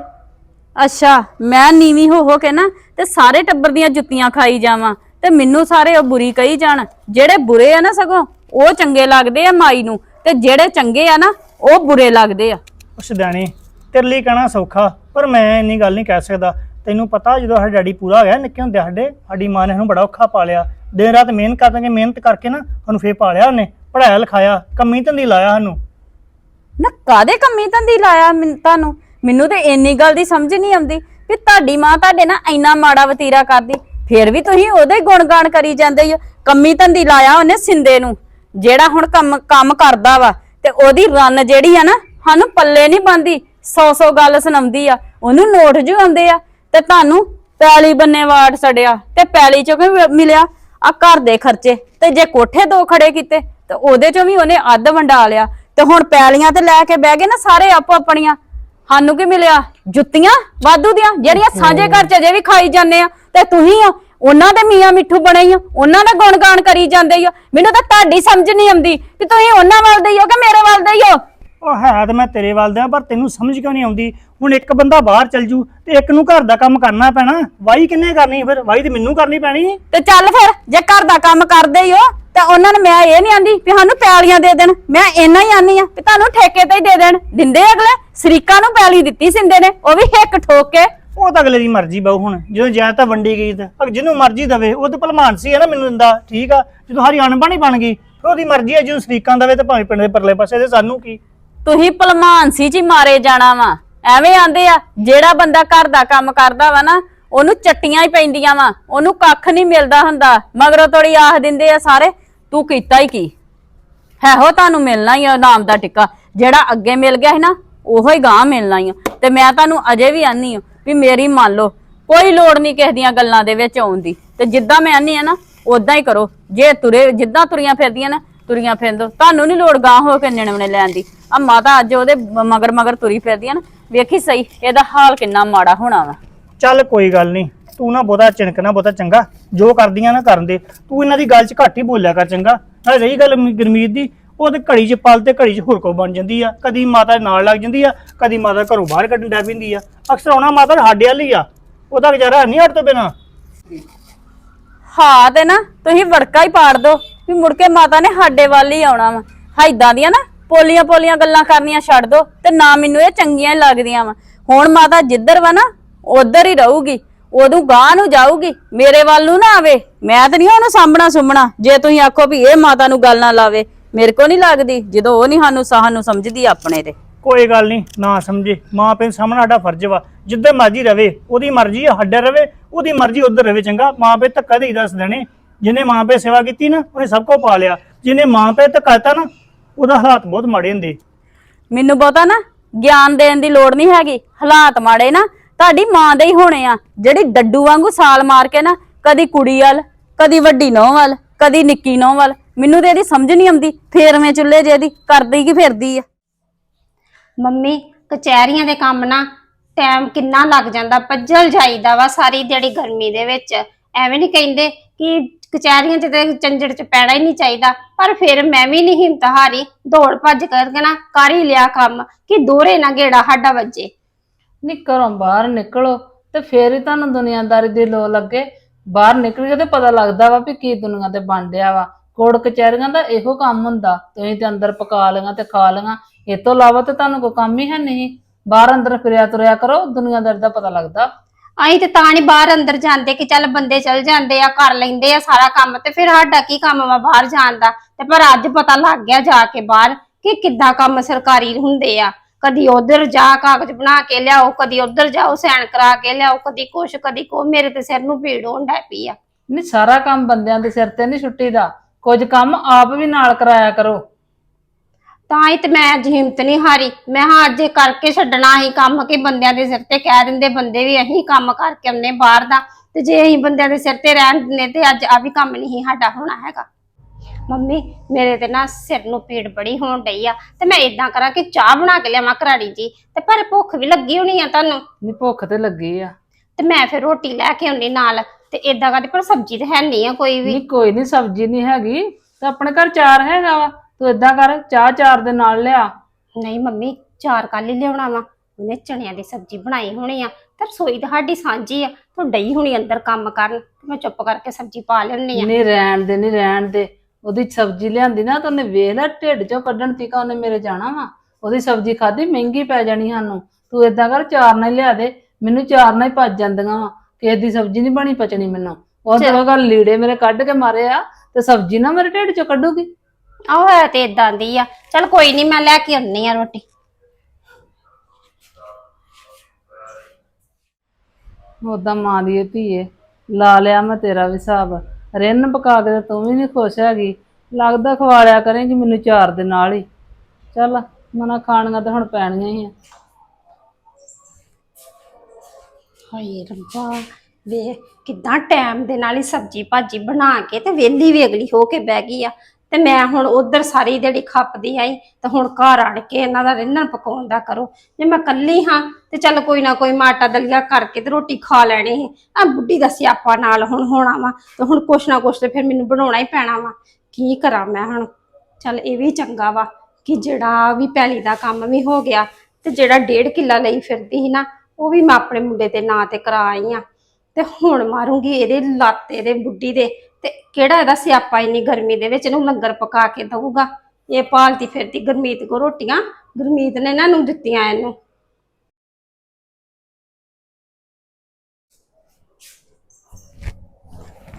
ਅੱਛਾ ਮੈਂ ਨੀਵੀਂ ਹੋ ਹੋ ਕੇ ਨਾ ਤੇ ਸਾਰੇ ਟੱਬਰ ਦੀਆਂ ਜੁੱਤੀਆਂ ਖਾਈ ਜਾਵਾਂ ਤੇ ਮੈਨੂੰ ਸਾਰੇ ਉਹ ਬੁਰੀ ਕਹੀ ਜਾਣ ਜਿਹੜੇ ਬੁਰੇ ਆ ਨਾ ਸਗੋਂ। ਉਹ ਚੰਗੇ ਲੱਗਦੇ ਆ ਮਾਈ ਨੂੰ ਤੇ ਜਿਹੜੇ ਚੰਗੇ ਆ ਨਾ ਉਹ ਬੁਰੇ ਲੱਗਦੇ ਆ। ਉਸ ਸਿਆਣੇ ਤੇਰੇ ਲਈ ਕਹਿਣਾ ਸੌਖਾ ਪਰ ਮੈਂ ਇੰਨੀ ਗੱਲ ਨਹੀਂ ਕਹਿ ਸਕਦਾ। ਤੈਨੂੰ ਪਤਾ ਜਦੋਂ ਸਾਡਾ ਡੈਡੀ ਪੂਰਾ ਹੋ ਗਿਆ ਨਿੱਕੇ ਹੁੰਦੇ ਸਾਡੇ ਸਾਡੀ ਮਾਂ ਨੇ ਸਾਨੂੰ ਬੜਾ ਔਖਾ ਪਾਲਿਆ। ਦਿਨ ਰਾਤ ਮਿਹਨਤ ਕਰਕੇ ਮਿਹਨਤ ਕਰਕੇ ਨਾ ਸਾਨੂੰ ਫੇਰ ਪਾਲਿਆ ਉਹਨੇ ਪੜਾਇਆ ਲਿਖਾਇਆ ਕੰਮੀ ਧੰਦੀ ਲਾਇਆ ਸਾਨੂੰ। ਨਾ ਕਾਦੇ ਕੰਮੀ ਧੰਦੀ ਲਾਇਆ ਮੈਨ- ਤੁਹਾਨੂੰ? ਮੈਨੂੰ ਤੇ ਇੰਨੀ ਗੱਲ ਦੀ ਸਮਝ ਨਹੀਂ ਆਉਂਦੀ ਵੀ ਤੁਹਾਡੀ ਮਾਂ ਤੁਹਾਡੇ ਨਾਲ ਇੰਨਾ ਮਾੜਾ ਵਤੀਰਾ ਕਰਦੀ। ਫਿਰ ਵੀ ਤੁਸੀਂ ਉਹਦੇ ਹੀ ਗੁਣਗਾਨ ਕਰੀ ਜਾਂਦੇ ਹੋ ਕੰਮੀ ਧੰਦੀ ਲਾਇਆ ਉਹਨੇ ਸਿੰਦੇ ਨੂੰ। ਜਿਹੜਾ ਹੁਣ ਕੰਮ ਕੰਮ ਕਰਦਾ ਵਾ ਤੇ ਉਹਦੀ ਰਨ ਜਿਹੜੀ ਆ ਨਾ ਸਾਨੂੰ ਪੱਲੇ ਨਹੀਂ ਬੰਦੀ ਸੌ ਸੌ ਗੱਲ ਸੁਣਾਉਂਦੀ ਆ। ਉਹਨੂੰ ਨੋਟ ਜੂ ਆਉਂਦੇ ਆ ਤੇ ਤੁਹਾਨੂੰ ਪੈਲੀ ਬੰਨੇ ਵਾਟ ਛੜਿਆ ਤੇ ਪੈਲੀ ਚੋਂ ਕੀ ਮਿਲਿਆ ਆ ਘਰ ਦੇ ਖਰਚੇ। ਤੇ ਜੇ ਕੋਠੇ ਦੋ ਖੜੇ ਕੀਤੇ ਤੇ ਉਹਦੇ ਚੋਂ ਵੀ ਉਹਨੇ ਅੱਧ ਵੰਡਾ ਲਿਆ। ਤੇ ਹੁਣ ਪੈਲੀਆਂ ਤੇ ਲੈ ਕੇ ਬਹਿ ਗਏ ਨਾ ਸਾਰੇ ਆਪੋ ਆਪਣੀਆਂ ਸਾਨੂੰ ਕੀ ਮਿਲਿਆ? ਜੁੱਤੀਆਂ ਵਾਧੂ ਦੀਆਂ ਜਿਹੜੀਆਂ ਸਾਂਝੇ ਘਰ ਚ ਅਜੇ ਵੀ ਖਾਈ ਜਾਂਦੇ ਆ ਤੇ ਤੁਸੀਂ ਆ ਉਹਨਾਂ ਦੇ ਮੀਆਂ ਮਿੱਠੂ ਬਣੇ ਹੀ ਆ ਉਹਨਾਂ ਦਾ ਗੁਣਗਾਨ ਕਰੀ ਜਾਂਦੇ ਹੀ ਆ। ਮੈਨੂੰ ਤਾਂ ਤੁਹਾਡੀ ਸਮਝ ਨਹੀਂ ਆਉਂਦੀ ਕਿ ਤੁਸੀਂ ਉਹਨਾਂ ਵੱਲ ਦੇ ਹੀ ਹੋ ਕਿ ਮੇਰੇ ਵੱਲ ਦੇ ਹੀ ਹੋ। ਉਹ ਹੈ ਤਾਂ ਮੈਂ ਤੇਰੇ ਵੱਲ ਦਾ ਪਰ ਤੈਨੂੰ ਸਮਝ ਕਿਉਂ ਨਹੀਂ ਆਉਂਦੀ? ਹੁਣ ਇੱਕ ਬੰਦਾ ਬਾਹਰ ਚੱਲ ਜੂ ਤੇ ਇੱਕ ਨੂੰ ਘਰ ਦਾ ਕੰਮ ਕਰਨਾ ਪੈਣਾ। ਵਾਈ ਕਿੰਨੇ ਕਰਨੀ ਫਿਰ? ਵਾਈ ਤੇ ਮੈਨੂੰ ਕਰਨੀ ਪੈਣੀ? ਤੇ ਚੱਲ ਫਿਰ ਜੇ ਘਰ ਦਾ ਕੰਮ ਕਰਦੇ ਹੀ ਹੋ ਤੇ ਉਹਨਾਂ ਨੂੰ ਮੈਂ ਇਹ ਨਹੀਂ ਆਂਦੀ ਵੀ ਸਾਨੂੰ ਪੈਲੀਆਂ ਦੇ ਦੇਣ। ਮੈਂ ਇੰਨਾ ਹੀ ਆਨੀ ਆ ਵੀ ਤੁਹਾਨੂੰ ਠੇਕੇ ਤੇ ਹੀ ਦੇ ਦੇਣ। ਦਿੰਦੇ ਅਗਲੇ ਸ਼ਰੀਕਾਂ ਨੂੰ ਪੈਲੀ ਦਿੱਤੀ ਸਿੰਦੇ ਨੇ ਉਹ ਵੀ ਹਿੱਕ ਠੋਕ ਕੇ। ਉਹ ਤਾਂ ਅਗਲੇ ਦੀ ਮਰਜ਼ੀ ਬਾਉ ਹੁਣ, ਜਦੋਂ ਜਾਇ ਤਾਂ ਵੰਡੀ ਗਈ ਤਾਂ। ਅਗ ਜਿਹਨੂੰ ਮਰਜ਼ੀ ਦਵੇ, ਉਹ ਤਾਂ ਭਲਮਾਨ ਸੀ ਹੈ ਨਾ ਮੈਨੂੰ ਦਿੰਦਾ, ਠੀਕ ਆ? ਜਦੋਂ ਹਰੀ ਅਣਬਣੀ ਬਣ ਗਈ ਫਿਰ ਉਹਦੀ ਮਰਜ਼ੀ ਹੈ ਜਦੋਂ ਸਰੀਕਾਂ ਦਵੇ ਤੇ ਭਾਵੇਂ ਪਿੰਡ ਦੇ ਪਰਲੇ ਪਾਸੇ ਤੇ, ਸਾਨੂੰ ਕੀ? ਤੁਸੀਂ ਭਲਮਾਨਸੀ ਚ ਹੀ ਮਾਰੇ ਜਾਣਾ ਵਾ। ਐਵੇਂ ਆਂਦੇ ਆ, ਜਿਹੜਾ ਬੰਦਾ ਘਰ ਦਾ ਕੰਮ ਕਰਦਾ ਵਾ ਨਾ, ਉਹਨੂੰ ਚੱਟੀਆਂ ਹੀ ਪੈਂਦੀਆਂ ਵਾ। ਉਹਨੂੰ ਕੱਖ ਨਹੀਂ ਮਿਲਦਾ ਹੁੰਦਾ। ਮਗਰੋਂ ਤੋੜੀ ਆਖ ਦਿੰਦੇ ਆ ਸਾਰੇ, ਤੂੰ ਕੀਤਾ ਹੀ ਕੀ? ਹੈ ਹੋ ਤੁਹਾਨੂੰ ਮਿਲਣਾ ਹੀ ਆ, ਨਾਮ ਦਾ ਟਿੱਕਾ। ਜਿਹੜਾ ਅੱਗੇ ਮਿਲ ਗਿਆ ਸੀ ਨਾ, ਉਹੋ ਹੀ ਗਾਂ ਮਿਲਣਾ ਹੀ ਆ। ਤੇ ਮੈਂ ਤੁਹਾਨੂੰ ਅਜੇ ਵੀ ਆਨੀ ਆ। ਵੀ ਮੇਰੀ ਮੰਨ ਲਓ, ਕੋਈ ਲੋੜ ਨਹੀਂ ਕਿਸੇ ਦੀਆਂ ਗੱਲਾਂ ਦੇ ਵਿੱਚ ਆਉਣ ਦੀ। ਤੇ ਜਿੱਦਾਂ ਮੈਂ ਆਨੀ ਆ ਨਾ ਉਦਾਂ ਹੀ ਕਰੋ। ਜੇ ਤੁਰੇ, ਜਿੱਦਾਂ ਤੁਰੀਆਂ ਫਿਰਦੀਆਂ ਨਾ, ਤੁਰੀਆਂ ਫਿਰਦੋ ਤੁਹਾਨੂੰ ਨਹੀਂ ਲੋੜ ਗਾਂ ਹੋ ਕੇ ਨਿਣਵਣੇ ਲੈਣ ਦੀ। ਆ ਮਾਤਾ ਅੱਜ ਉਹਦੇ ਮਗਰ ਮਗਰ ਤੁਰੀ ਫਿਰਦੀਆਂ ਨਾ, ਵੇਖੀ ਸਹੀ, ਇਹਦਾ ਹਾਲ ਕਿੰਨਾ ਮਾੜਾ ਹੋਣਾ ਵਾ। ਚੱਲ ਕੋਈ ਗੱਲ ਨਹੀਂ, ਤੂੰ ਨਾ ਬਹੁਤਾ ਚਿਣਕ, ਨਾ ਬਹੁਤਾ ਚੰਗਾ। ਜੋ ਕਰਦੀਆਂ ਨਾ ਕਰਨ ਦੇ। ਤੂੰ ਇਹਨਾਂ ਦੀ ਗੱਲ 'ਚ ਘੱਟ ਹੀ ਬੋਲਿਆ ਕਰ ਚੰਗਾ। ਨਾਲੇ ਰਹੀ ਗੱਲ ਗੁਰਮੀਤ ਦੀ ਉਹ ਤੇ ਘੜੀ 'ਚ ਪਲ ਤੇ ਘੜੀ 'ਚ ਹੋਰ ਬਣ ਜਾਂਦੀ ਆ, ਕਦੀ ਮਾਤਾ ਨਾਲ ਲੱਗ ਜਾਂਦੀ ਆ, ਕਦੀ ਮਾਤਾ ਘਰੋਂ ਬਾਹਰ ਕੱਢਣ ਲੱਗ ਪੈਂਦੀ ਆ। ਅਕਸਰ ਆਉਣਾ ਮਾਤਾ ਸਾਡੇ ਵੱਲ ਆ, ਉਹਦਾ ਗੁਜ਼ਾਰਾ ਨਹੀਂ ਹਟ ਤੋਂ ਬਿਨਾ। ਹਾਂ ਤੇ ਨਾ, ਤੁਸੀਂ ਵੜਕਾ ਹੀ ਪਾੜ ਦੋ ਵੀ ਮੁੜ ਕੇ ਮਾਤਾ ਨੇ ਸਾਡੇ ਵੱਲ ਹੀ ਆਉਣਾ ਵਾ। ਹਾਈਦਾਂ ਦੀਆਂ ਨਾ ਪੋਲੀਆਂ ਪੋਲੀਆਂ ਗੱਲਾਂ ਕਰਨੀਆਂ ਛੱਡ ਦੋ ਤੇ ਨਾ ਮੈਨੂੰ ਇਹ ਚੰਗੀਆਂ ਲੱਗਦੀਆਂ ਵਾ। ਹੁਣ ਮਾਤਾ ਜਿੱਧਰ ਵਾ ਨਾ, ਉਧਰ ਹੀ ਰਹੂਗੀ, ਉਦੋਂ ਗਾਂ ਨੂੰ ਜਾਊਗੀ, ਮੇਰੇ ਵੱਲ ਨੂੰ ਨਾ ਆਵੇ। ਮੈਂ ਤਾਂ ਨਹੀਂ ਉਹਨੂੰ ਸਾਹਮਣਾ ਸੁਮਣਾ ਜੇ ਤੁਸੀਂ ਆਖੋ ਵੀ ਇਹ ਮਾਤਾ ਨੂੰ ਗੱਲ ਨਾ ਲਾਵੇ। ਮੇਰੇ ਕੋ ਨਹੀਂ ਲੱਗਦੀ ਜਦੋਂ ਉਹ ਨਹੀਂ ਸਾਨੂੰ ਸਾਨੂੰ ਸਮਝਦੀ ਆਪਣੇ ਤੇ। ਕੋਈ ਗੱਲ ਨਹੀਂ ਨਾ ਸਮਝੇ। ਮਾਂ ਪਿਓ ਸਾਹਮਣੇ ਸਾਡਾ ਫਰਜ਼ ਵਾ। ਜਿੱਦਾਂ ਮਰਜ਼ੀ ਰਵੇ ਉਹਦੀ ਮਰਜ਼ੀ ਆ ਸਾਡੇ ਰਵੇ ਉਹਦੀ ਮਰਜ਼ੀ ਉਧਰ ਰਵੇ ਚੰਗਾ। ਮਾਂ ਪਿਓ ਧੱਕਾ ਦੇ ਦੱਸ ਦੇਣੇ। ਜਿਹਨੇ ਮਾਂ ਪਿਓ ਸੇਵਾ ਕੀਤੀ ਨਾ ਉਹਨੇ ਸਭ ਕੁਝ ਪਾ ਲਿਆ। ਜਿਹਨੇ ਮਾਂ ਪਿਓ ਧੱਕਾ ਦਿੱਤਾ ਨਾ ਉਹਦਾ ਹਾਲਾਤ ਬਹੁਤ ਮਾੜੇ ਹੁੰਦੇ। ਮੈਨੂੰ ਬਹੁਤਾ ਨਾ ਗਿਆਨ ਦੇਣ ਦੀ ਲੋੜ ਨਹੀਂ ਹੈਗੀ। ਹਾਲਾਤ ਮਾੜੇ ਨਾ ਤੁਹਾਡੀ ਮਾਂ ਦੇ ਹੀ ਹੋਣੇ ਆ। ਜਿਹੜੀ ਡੱਡੂ ਵਾਂਗੂ ਸਾਲ ਮਾਰ ਕੇ ਨਾ ਕਦੀ ਕੁੜੀ ਵੱਲ ਕਦੀ ਵੱਡੀ ਨੌਂ ਵੱਲ ਕਦੀ ਨਿੱਕੀ ਨੌਂ ਵੱਲ ਮੈਨੂੰ ਤੇ ਇਹਦੀ ਸਮਝ ਨਹੀਂ ਆਉਂਦੀ। ਫੇਰਵੇਂ ਚੁੱਲ੍ਹੇ ਜੇ ਦੀ ਕਰਦੀ ਕੀ ਫਿਰਦੀ ਆ? ਮੰਮੀ ਕਚਹਿਰੀਆਂ ਦੇ ਕੰਮ ਨਾ ਟਾਈਮ ਕਿੰਨਾ ਲੱਗ ਜਾਂਦਾ ਭੱਜਲ ਜਾਈਦਾ ਵਾ ਸਾਰੀ ਦਿਹਾੜੀ ਗਰਮੀ ਦੇ ਵਿੱਚ। ਐਵੇਂ ਨਹੀਂ ਕਹਿੰਦੇ ਕਿ ਕਚਹਿਰੀਆਂ 'ਚ ਤੇ ਚੰਜੜ 'ਚ ਪੈਣਾ ਹੀ ਨਹੀਂ ਚਾਹੀਦਾ ਪਰ ਫਿਰ ਮੈਂ ਵੀ ਨਹੀਂ ਹਿੰਮਤ ਹਾਰੀ ਦੌੜ ਭੱਜ ਕਰਕੇ ਨਾ ਕਰ ਹੀ ਲਿਆ ਕੰਮ ਕਿ ਦੋਰੇ ਨਾ ਗੇੜਾ ਸਾਡਾ ਵੱਜੇ। ਨੀ ਘਰੋਂ ਬਾਹਰ ਨਿਕਲੋ ਤੇ ਫੇਰ ਹੀ ਤੁਹਾਨੂੰ ਦੁਨੀਆਦਾਰੀ ਦੀ ਲੋ ਲੱਗੇ। ਬਾਹਰ ਨਿਕਲ ਕੇ ਤੇ ਪਤਾ ਲੱਗਦਾ ਵਾ ਵੀ ਕੀ ਦੁਨੀਆ ਤੇ ਬਣ ਡਿਆ ਵਾ। ਕੋੜ ਕਚਹਿਰੀਆਂ ਦਾ ਇਹੋ ਕੰਮ ਹੁੰਦਾ। ਤੁਸੀਂ ਤੇ ਅੰਦਰ ਪਕਾ ਲਈਆਂ ਤੇ ਖਾ ਲਈਆਂ। ਇਹ ਤੋਂ ਇਲਾਵਾ ਤੇ ਤੁਹਾਨੂੰ ਕੋਈ ਕੰਮ ਹੀ ਹੈ ਨਹੀਂ। ਬਾਹਰ ਅੰਦਰ ਫਿਰਿਆ ਤੁਰਿਆ ਕਰੋ ਦੁਨੀਆਦਾਰੀ ਦਾ ਪਤਾ ਲੱਗਦਾ। ਅਸੀਂ ਤੇ ਤਾਂ ਨਹੀਂ ਬਾਹਰ ਅੰਦਰ ਜਾਂਦੇ ਕਿ ਚੱਲ ਬੰਦੇ ਚਲ ਜਾਂਦੇ ਆ ਕਰ ਲੈਂਦੇ ਆ ਸਾਰਾ ਕੰਮ ਤੇ ਫਿਰ ਸਾਡਾ ਕੀ ਕੰਮ ਵਾ ਬਾਹਰ ਜਾਣ ਦਾ? ਤੇ ਪਰ ਅੱਜ ਪਤਾ ਲੱਗ ਗਿਆ ਜਾ ਕੇ ਬਾਹਰ ਕਿ ਕਿੱਦਾਂ ਕੰਮ ਸਰਕਾਰੀ ਹੁੰਦੇ ਆ। ਕਦੀ ਉਧਰ ਜਾ ਕਾਗਜ਼ ਬਣਾ ਕੇ ਲਿਆਓ ਕਦੀ ਉਧਰ ਜਾਓ ਸਾਈਨ ਕਰਾ ਕੇ ਲਿਆਓ ਕਦੀ ਕੁਛ ਕਦੀ ਕੋ ਮੇਰੇ ਤੇ ਸਿਰ ਨੂੰ ਭੀੜ ਹੋਣ ਡੈ ਪਈ ਆ। ਨਹੀਂ ਸਾਰਾ ਕੰਮ ਬੰਦਿਆਂ ਦੇ ਸਿਰ ਤੇ ਨਹੀਂ ਛੁੱਟੀ ਦਾ। ਕੁਝ ਕੰਮ ਆਪ ਵੀ ਨਾਲ ਕਰਾਇਆ ਕਰੋ। ਤਾਂ ਹੀ ਤੇ ਮੈਂ ਅੱਜ ਹਿੰਮਤ ਨਹੀਂ ਹਾਰੀ। ਮੈਂ ਹਾਂ ਅੱਜ ਇਹ ਕਰਕੇ ਛੱਡਣਾ ਹੀ ਕੰਮ ਕਿ ਬੰਦਿਆਂ ਦੇ ਸਿਰ ਤੇ ਕਹਿ ਦਿੰਦੇ ਬੰਦੇ ਵੀ ਅਸੀਂ ਕੰਮ ਕਰਕੇ ਆਉਂਦੇ ਬਾਹਰ ਦਾ। ਤੇ ਜੇ ਅਸੀਂ ਬੰਦਿਆਂ ਦੇ ਸਿਰ ਤੇ ਰਹਿਣ ਦਿੰਦੇ ਤੇ ਅੱਜ ਆ ਵੀ ਕੰਮ ਨਹੀਂ ਸਾਡਾ ਹੋਣਾ ਹੈਗਾ। ਮੰਮੀ ਮੇਰੇ ਤੇ ਨਾ ਸਿਰ ਨੂੰ ਪੀੜ ਬੜੀ ਹੋਣ ਡਈ ਆ। ਤੇ ਮੈਂ ਇਦਾਂ ਕਰਾਂ ਕਿ ਚਾਹ ਬਣਾ ਕੇ ਲਿਆਵਾਂ ਕਰਾੜੀ ਜੀ। ਤੇ ਪਰ ਭੁੱਖ ਵੀ ਲੱਗੀ ਹੋਣੀ ਆ ਤੁਹਾਨੂੰ। ਨਹੀਂ ਭੁੱਖ ਤੇ ਲੱਗੀ ਆ। ਤੇ ਮੈਂ ਫਿਰ ਰੋਟੀ ਲੈ ਕੇ ਆਉਣੀ ਨਾਲ। ਤੇ ਇਦਾਂ ਕਰਦੇ ਪਰ ਸਬਜ਼ੀ ਤੇ ਹੈ ਨਹੀਂ ਆ ਕੋਈ ਵੀ। ਨਹੀਂ ਕੋਈ ਨਹੀਂ ਸਬਜ਼ੀ ਨਹੀਂ ਹੈਗੀ। ਤੇ ਆਪਣੇ ਘਰ ਚਾਰ ਹੈਗਾ ਵਾ। ਤੂੰ ਏਦਾਂ ਕਰ ਚਾਹ ਚਾਰ ਦੇ ਨਾਲ ਲਿਆ। ਨਹੀਂ ਮੰਮੀ ਚਾਰ ਕੱਲ ਹੀ ਲਿਆਉਣਾ ਵਾ। ਉਹਨੇ ਚਣਿਆਂ ਦੀ ਸਬਜ਼ੀ ਬਣਾਈ ਹੋਣੀ ਆ। ਤੇ ਰਸੋਈ ਤੁਹਾਡੀ ਸਾਂਝੀ ਆ। ਤੂੰ ਡਈ ਹੋਣੀ ਅੰਦਰ ਕੰਮ ਕਰਨ। ਤੇ ਮੈਂ ਚੁੱਪ ਕਰਕੇ ਸਬਜ਼ੀ ਪਾ ਲੈਣੀ ਆ। ਨਹੀਂ ਰਹਿਣ ਦੇ ਨਹੀਂ ਰਹਿਣ ਦੇ। ਉਹਦੀ ਸਬਜ਼ੀ ਲਿਆਂਦੀ ਨਾ ਤਾਂ ਉਹਨੇ ਵੇਖ ਲੈ ਢਿੱਡ ਚੋਂ ਕੱਢਣ ਤੀਕਾ ਉਹਨੇ ਮੇਰੇ ਜਾਣਾ ਵਾ। ਉਹਦੀ ਸਬਜ਼ੀ ਖਾਦੀ ਮਹਿੰਗੀ ਪੈ ਜਾਣੀ ਸਾਨੂੰ। ਤੂੰ ਏਦਾਂ ਕਰ ਚਾਰ ਨਾਲ ਹੀ ਲਿਆ ਦੇ। ਮੈਨੂੰ ਚਾਰ ਨਾਲ ਹੀ ਪਚ ਜਾਂਦੀਆਂ ਵਾ। ਕਿਸੇ ਦੀ ਸਬਜ਼ੀ ਨਹੀਂ ਬਣੀ ਪਚਣੀ ਮੈਨੂੰ। ਉਹ ਤੇ ਗੱਲ ਲੀੜੇ ਮੇਰੇ ਕੱਢ ਕੇ ਮਾਰੇ ਆ ਤੇ ਸਬਜ਼ੀ ਨਾ ਮੇਰੇ ਢਿੱਡ ਚੋਂ ਕੱਢੂਗੀ। ਆਹ ਹੈ ਤੇ ਇਦਾਂ ਦੀ ਆ। ਚਲ ਕੋਈ ਨਹੀਂ ਮੈਂ ਲੈ ਕੇ ਆਉਣੀ ਆ ਰੋਟੀ। ਉਦਾਂ ਮਾਂ ਦੀ ਇਹ ਧੀਏ। ਲਾ ਲਿਆ ਮੈਂ ਤੇਰਾ ਵੀ ਹਿਸਾਬ। ਰਿੰਨ ਪਕਾ ਕੇ ਤੇ ਵੀ ਨਹੀਂ ਖੁਸ਼ ਹੈਗੀ। ਲੱਗਦਾ ਖਵਾਲਿਆ ਕਰੇਂਗੀ ਮੈਨੂੰ ਚਾਰ ਦੇ ਨਾਲ ਹੀ। ਚੱਲ ਮਨਾ ਖਾਣੀਆਂ ਤਾਂ ਹੁਣ ਪੈਣੀਆਂ ਹੀ ਆ। ਹਾਏ ਰੱਬਾ ਵੇ ਕਿਦਾਂ ਟਾਈਮ ਦੇ ਨਾਲ ਹੀ ਸਬਜੀ ਭਾਜੀ ਬਣਾ ਕੇ ਤੇ ਵੇਲੀ ਵੀ ਹੋ ਕੇ ਬਹਿ ਗਈ ਆ। ਤੇ ਮੈਂ ਹੁਣ ਉਧਰ ਸਾਰੀ ਦਿਹਾੜੀ ਖੱਪਦੀ ਆਈ, ਤੇ ਹੁਣ ਘਰ ਆਣ ਕੇ ਇਹਨਾਂ ਦਾ ਰਿੰਨਣ ਪਕਾਉਣ ਦਾ ਕਰੋ। ਜੇ ਮੈਂ ਕੱਲੀ ਹਾਂ, ਤੇ ਚੱਲ ਕੋਈ ਨਾ ਕੋਈ ਮਾਟਾ ਦਲੀਆ ਕਰਕੇ ਤੇ ਰੋਟੀ ਖਾ ਲੈਣੀ ਸੀ। ਆ ਬੁੱਢੀ ਦਾ ਸਿਆਪਾ ਨਾਲ ਹੁਣ ਹੋਣਾ ਵਾ, ਤੇ ਹੁਣ ਕੁਛ ਨਾ ਕੁਛ ਤੇ ਫਿਰ ਮੈਨੂੰ ਬਣਾਉਣਾ ਹੀ ਪੈਣਾ ਵਾ। ਕੀ ਕਰਾਂ ਮੈਂ ਹੁਣ? ਚੱਲ ਇਹ ਵੀ ਚੰਗਾ ਵਾ ਕਿ ਜਿਹੜਾ ਵੀ ਪੈਲੀ ਦਾ ਕੰਮ ਵੀ ਹੋ ਗਿਆ, ਤੇ ਜਿਹੜਾ ਡੇਢ ਕਿੱਲਾ ਲਈ ਫਿਰਦੀ ਸੀ ਨਾ ਉਹ ਵੀ ਮੈਂ ਆਪਣੇ ਮੁੰਡੇ ਦੇ ਨਾਂ ਤੇ ਕਰਾ ਆਈ ਆ। ਤੇ ਹੁਣ ਮਾਰੂੰਗੀ ਇਹਦੇ ਲੱਤ, ਇਹਦੇ ਬੁੱਢੀ ਦੇ। ਤੇ ਕਿਹੜਾ ਇਹਦਾ ਸਿਆਪਾ ਇੰਨੀ ਗਰਮੀ ਦੇ ਵਿੱਚ? ਇਹਨੂੰ ਲੰਗਰ ਪਕਾ ਕੇ ਦਊਗਾ। ਇਹ ਪਾਲਤੀ ਫਿਰਦੀ ਗਰਮੀਤ ਕੋ ਰੋਟੀਆਂ। ਗਰਮੀਤ ਨੇ ਇਹਨਾਂ ਨੂੰ ਦਿੱਤੀਆਂ ਇਹਨੂੰ।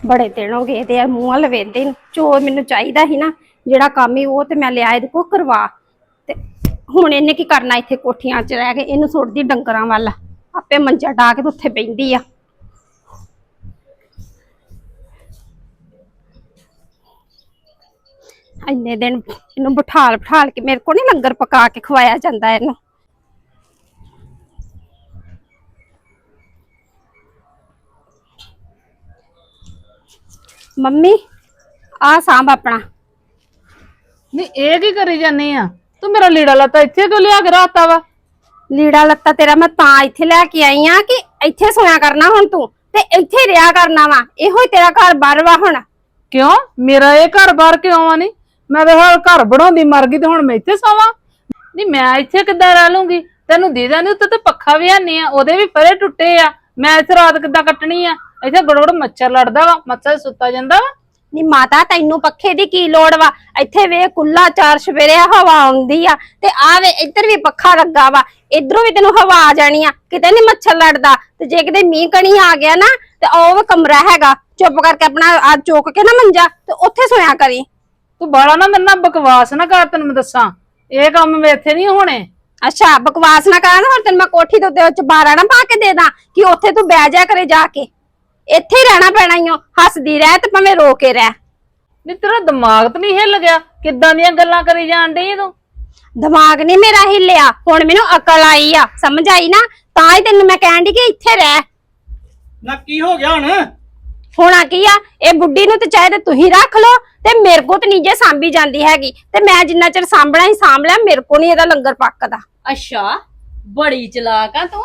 ਬੜੇ ਦਿਨ ਹੋ ਗਏ ਤੇ ਮੂੰਹ ਵੱਲ ਵੇਂਦੇ ਨੂੰ। ਜੋ ਮੈਨੂੰ ਚਾਹੀਦਾ ਸੀ ਨਾ, ਜਿਹੜਾ ਕੰਮ ਹੀ ਉਹ ਤੇ ਮੈਂ ਲਿਆ ਇਹਦੇ ਕੋ ਕਰਵਾ। ਹੁਣ ਇਹਨੇ ਕੀ ਕਰਨਾ ਇੱਥੇ ਕੋਠੀਆਂ 'ਚ ਰਹਿ ਕੇ? ਇਹਨੂੰ ਸੁੱਟਦੀ ਡੰਗਰਾਂ ਵੱਲ। ਆਪੇ ਮੰਜਾ ਢਾ ਕੇ ਤੇ ਉੱਥੇ ਬੈੰਦੀ ਆ। ਇੰਨੇ ਦਿਨ ਇਹਨੂੰ ਬਿਠਾਲ ਬਿਠਾਲ ਕੇ ਮੇਰੇ ਕੋਲ ਨਹੀਂ ਲੰਗਰ ਪਕਾ ਕੇ ਖਵਾਇਆ ਜਾਂਦਾ ਇਹਨੂੰ। ਮੰਮੀ ਆ ਸਾਂਭ ਆਪਣਾ। ਨਹੀਂ, ਇਹ ਕੀ ਕਰੀ ਜਾਨੀ ਆ? ਤੂੰ ਮੇਰਾ ਲੀੜਾ ਲੱਤਾ ਇੱਥੇ ਕਿਉਂ ਲਿਆ ਕੇ ਰਾਤਾ ਵਾ? ਲੀੜਾ ਲੱਤਾ ਤੇਰਾ ਮੈਂ ਤਾਂ ਇੱਥੇ ਲੈ ਕੇ ਆਈ ਆ ਕਿ ਇੱਥੇ ਸੋਇਆ ਕਰਨਾ ਹੁਣ ਤੂੰ ਤੇ ਇੱਥੇ ਰਿਆ ਕਰਨਾ ਵਾ। ਇਹੋ ਹੀ ਤੇਰਾ ਘਰ ਬਾਹਰ ਵਾ ਹੁਣ। ਕਿਉਂ? ਮੇਰਾ ਇਹ ਘਰ ਬਾਹਰ ਕਿਉਂ ਆ ਨਹੀਂ ਮੈਂ ਤਾਂ ਹੁਣ ਘਰ ਬਣਾਉਂਦੀ ਮਰ ਗਈ ਤੇ ਹੁਣ ਮੈਂ ਇੱਥੇ ਸੋਵਾਂ। ਨਹੀਂ ਮੈਂ ਇੱਥੇ ਕਿੱਦਾਂ ਰਹਿ ਲੂੰਗੀ? ਤੈਨੂੰ ਦੀਦਾ ਨਹੀਂ ਉੱਤੇ ਤੇ ਪੱਖਾ ਵੀ ਨਹੀਂ ਆ ਉਹਦੇ ਵੀ ਫਰੇ ਟੁੱਟੇ ਆ। ਮੈਂ ਇੱਥੇ ਰਾਤ ਕਿੱਦਾਂ ਕੱਟਣੀ ਆ? ਇੱਥੇ ਗੜਗੜ ਮੱਛਰ ਲੜਦਾ ਵਾ ਮੱਛਰ ਸੁੱਤਾ ਜਾਂਦਾ ਵਾ। ਨੀ ਮਾਤਾ ਤੈਨੂੰ ਪੱਖੇ ਦੀ ਕੀ ਲੋੜ ਵਾ? ਇੱਥੇ ਵੇ ਕੁੱਲਾ ਚਾਰ ਸਵੇਰੇ ਹਵਾ ਆਉਂਦੀ ਆ। ਤੇ ਆ ਵੇ ਇੱਧਰ ਵੀ ਪੱਖਾ ਲੱਗਾ ਵਾ। ਇਧਰੋਂ ਵੀ ਤੈਨੂੰ ਹਵਾ ਆ ਜਾਣੀ ਆ। ਕਿਤੇ ਨਹੀਂ ਮੱਛਰ ਲੜਦਾ। ਤੇ ਜੇ ਕਿਤੇ ਮੀਂਹ ਕਣੀ ਆ ਗਿਆ ਨਾ ਤੇ ਉਹ ਕਮਰਾ ਹੈਗਾ। ਚੁੱਪ ਕਰਕੇ ਆਪਣਾ ਆ ਚੁੱਕ ਕੇ ਨਾ ਮੰਜਾ ਤੇ ਉੱਥੇ ਸੋਇਆ ਕਰੀ। ਤੂੰ ਬਾਲਾ ਨਾ ਮੇਰੇ ਨਾਲ ਬਕਵਾਸ ਨਾ ਕਰ ਤੈਨੂੰ ਮੈਂ ਦੱਸਾਂ। ਇਹ ਕੰਮ ਮੇਰੇ ਇੱਥੇ ਨਹੀਂ ਹੋਣੇ। ਅੱਛਾ ਬਕਵਾਸ ਨਾ ਕਰ ਹੋਰ ਤੈਨੂੰ ਮੈਂ ਕੋਠੀ ਦੇ ਉੱਤੇ ਉਹ ਚ ਬਾਰਾ ਨਾ ਪਾ ਕੇ ਦੇ ਦਾਂ। ਕਿ ਉੱਥੇ ਤੂੰ ਬਹਿ ਜਾ ਕਰੇ ਜਾ ਕੇ। ਇੱਥੇ ਹੀ ਰਹਿਣਾ ਪੈਣਾ ਈ ਓ ਹੱਸਦੀ ਰਹਿ ਤੇ ਭਾਵੇਂ ਰੋ ਕੇ ਰਹਿ। ਨਹੀਂ ਤੇਰਾ ਦਿਮਾਗ ਤਾਂ ਨਹੀਂ ਹਿੱਲ ਗਿਆ? ਕਿੱਦਾਂ ਦੀਆਂ ਗੱਲਾਂ ਕਰੀ ਜਾਣ ਡਈ ਤੂੰ? ਦਿਮਾਗ ਨਹੀਂ ਮੇਰਾ ਹਿੱਲਿਆ ਹੁਣ ਮੈਨੂੰ ਅਕਲ ਆਈ ਆ ਸਮਝ ਆਈ ਨਾ? ਤਾਂ ਹੀ ਤੈਨੂੰ ਮੈਂ ਕਹਿਣ ਦੀ ਕਿ ਇੱਥੇ ਰਹਿ। ਨਾ ਕੀ ਹੋ ਗਿਆ ਹੁਣ? ਹੋਣਾ ਕੀ ਆ? ਇਹ ਬੁੱਢੀ ਨੂੰ ਤੇ ਚਾਹੇ ਤੇ ਤੁਸੀਂ ਰੱਖ ਲਓ ਤੇ ਮੇਰੇ ਕੋ ਤੇ ਨਹੀਂ ਜੇ ਸਾਂਭੀ ਜਾਂਦੀ ਹੈਗੀ। ਤੇ ਮੈਂ ਜਿੰਨਾ ਚਿਰ ਸਾਂਭਣਾ ਹੀ ਸਾਂਭ ਲਿਆ ਮੇਰੇ ਕੋ ਨਹੀਂ ਇਹਦਾ ਲੰਗਰ ਪੱਕਦਾ। ਅੱਛਾ ਬੜੀ ਚਲਾਕ ਆ ਤੂੰ।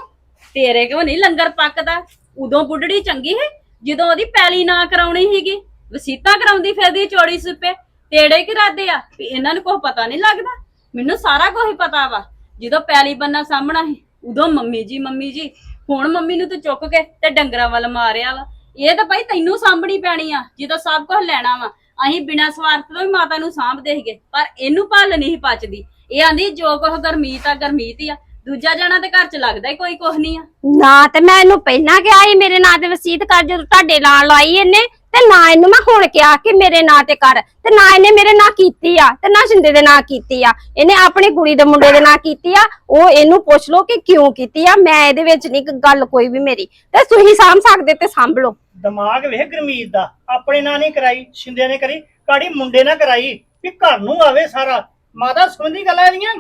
ਤੇਰੇ ਕਿਉਂ ਨਹੀਂ ਲੰਗਰ ਪੱਕਦਾ? ਉਦੋਂ ਬੁੱਢੜੀ ਚੰਗੀ ਹੈ ਜਦੋਂ ਉਹਦੀ ਪੈਲੀ ਨਾ ਕਰਾਉਣੀ ਸੀਗੀ। ਵਸੀਤਾ ਕਰਾਉਂਦੀ ਫਿਰਦੀ ਚੋੜੀ ਸੁੱਪੇ। ਤੇੜੇ ਕਿ ਆ? ਵੀ ਇਹਨਾਂ ਨੂੰ ਕੁਝ ਪਤਾ ਨਹੀਂ ਲੱਗਦਾ। ਮੈਨੂੰ ਸਾਰਾ ਕੁਝ ਪਤਾ ਵਾ। ਜਦੋਂ ਪੈਲੀ ਬੰਨਾ ਸਾਹਮਣਾ ਸੀ, ਉਦੋਂ ਮੰਮੀ ਜੀ ਮੰਮੀ ਜੀ, ਹੁਣ ਮੰਮੀ ਨੂੰ ਤੂੰ ਚੁੱਕ ਕੇ ਤੇ ਡੰਗਰਾਂ ਵੱਲ ਮਾਰਿਆ ਵਾ। ਇਹ ਤਾਂ ਭਾਈ ਤੈਨੂੰ ਸਾਂਭਣੀ ਪੈਣੀ ਆ, ਜਦੋਂ ਸਭ ਕੁਝ ਲੈਣਾ ਵਾ। ਅਸੀਂ ਬਿਨਾਂ ਸਵਾਰਥ ਤੋਂ ਵੀ ਮਾਤਾ ਨੂੰ ਸਾਂਭਦੇ ਸੀਗੇ, ਪਰ ਇਹਨੂੰ ਭੱਲ ਨਹੀਂ ਪਚਦੀ। ਇਹ ਆਂਦੀ, ਜੋ ਕੁਝ ਗਰਮੀਤ ਆ, ਗਰਮੀਤ ਹੀ ਆ। ਦੂਜਾ ਜਣਾ ਤੇ ਘਰ ਚ ਲੱਗਦਾ ਹੀ ਕੋਈ ਕੁਝ ਨਹੀਂ ਆ। ਨਾ ਤੇ ਮੈਂ ਇਹਨੂੰ ਪਹਿਲਾਂ ਕਿਹਾ ਸੀ ਮੇਰੇ ਨਾਂ ਤੇ ਵਸੀਤ ਕਰ ਜਦੋਂ ਤੁਹਾਡੇ ਨਾਲ ਲਾਈ ਇਹਨੇ ਤੇ ਨਾ ਇਹਨੂੰ ਮੈਂ ਹੁਣ ਕਿਹਾ ਕਿ ਮੇਰੇ ਨਾਂ ਤੇ ਕਰ ਤੇ ਨਾ ਇਹਨੇ ਮੇਰੇ ਨਾਂ ਕੀਤੀ ਆ ਤੇ ਨਾ ਸ਼ਿੰਦੇ ਦੇ ਨਾਂ ਕੀਤੀ ਆ। ਇਹਨੇ ਆਪਣੀ ਕੁੜੀ ਦੇ ਮੁੰਡੇ ਦੇ ਨਾਂ ਕੀਤੀ ਆ ਉਹ ਇਹਨੂੰ ਪੁੱਛ ਲਓ ਕਿ ਕਿਉਂ ਕੀਤੀ ਆ ਮੈਂ ਇਹਦੇ ਵਿੱਚ ਨਹੀਂ ਗੱਲ ਕੋਈ ਵੀ ਮੇਰੀ। ਤੇ ਤੁਸੀਂ ਸਾਂਭ ਸਕਦੇ ਤੇ ਸਾਂਭ ਲਓ ਦਿਮਾਗ ਵੇਖ ਗਰਮੀਤ ਦਾ ਆਪਣੇ ਨਾਂ ਨਹੀਂ ਕਰਾਈ ਸ਼ਿੰਦੇ ਨੇ ਕਰੀ ਕਾੜੀ ਮੁੰਡੇ ਨਾਲ ਕਰਾਈ ਵੀ ਘਰ ਨੂੰ ਆਵੇ ਸਾਰਾ। ਮਾਤਾ ਸੁਣਦੀ ਗੱਲਾਂ ਇਹਦੀਆਂ?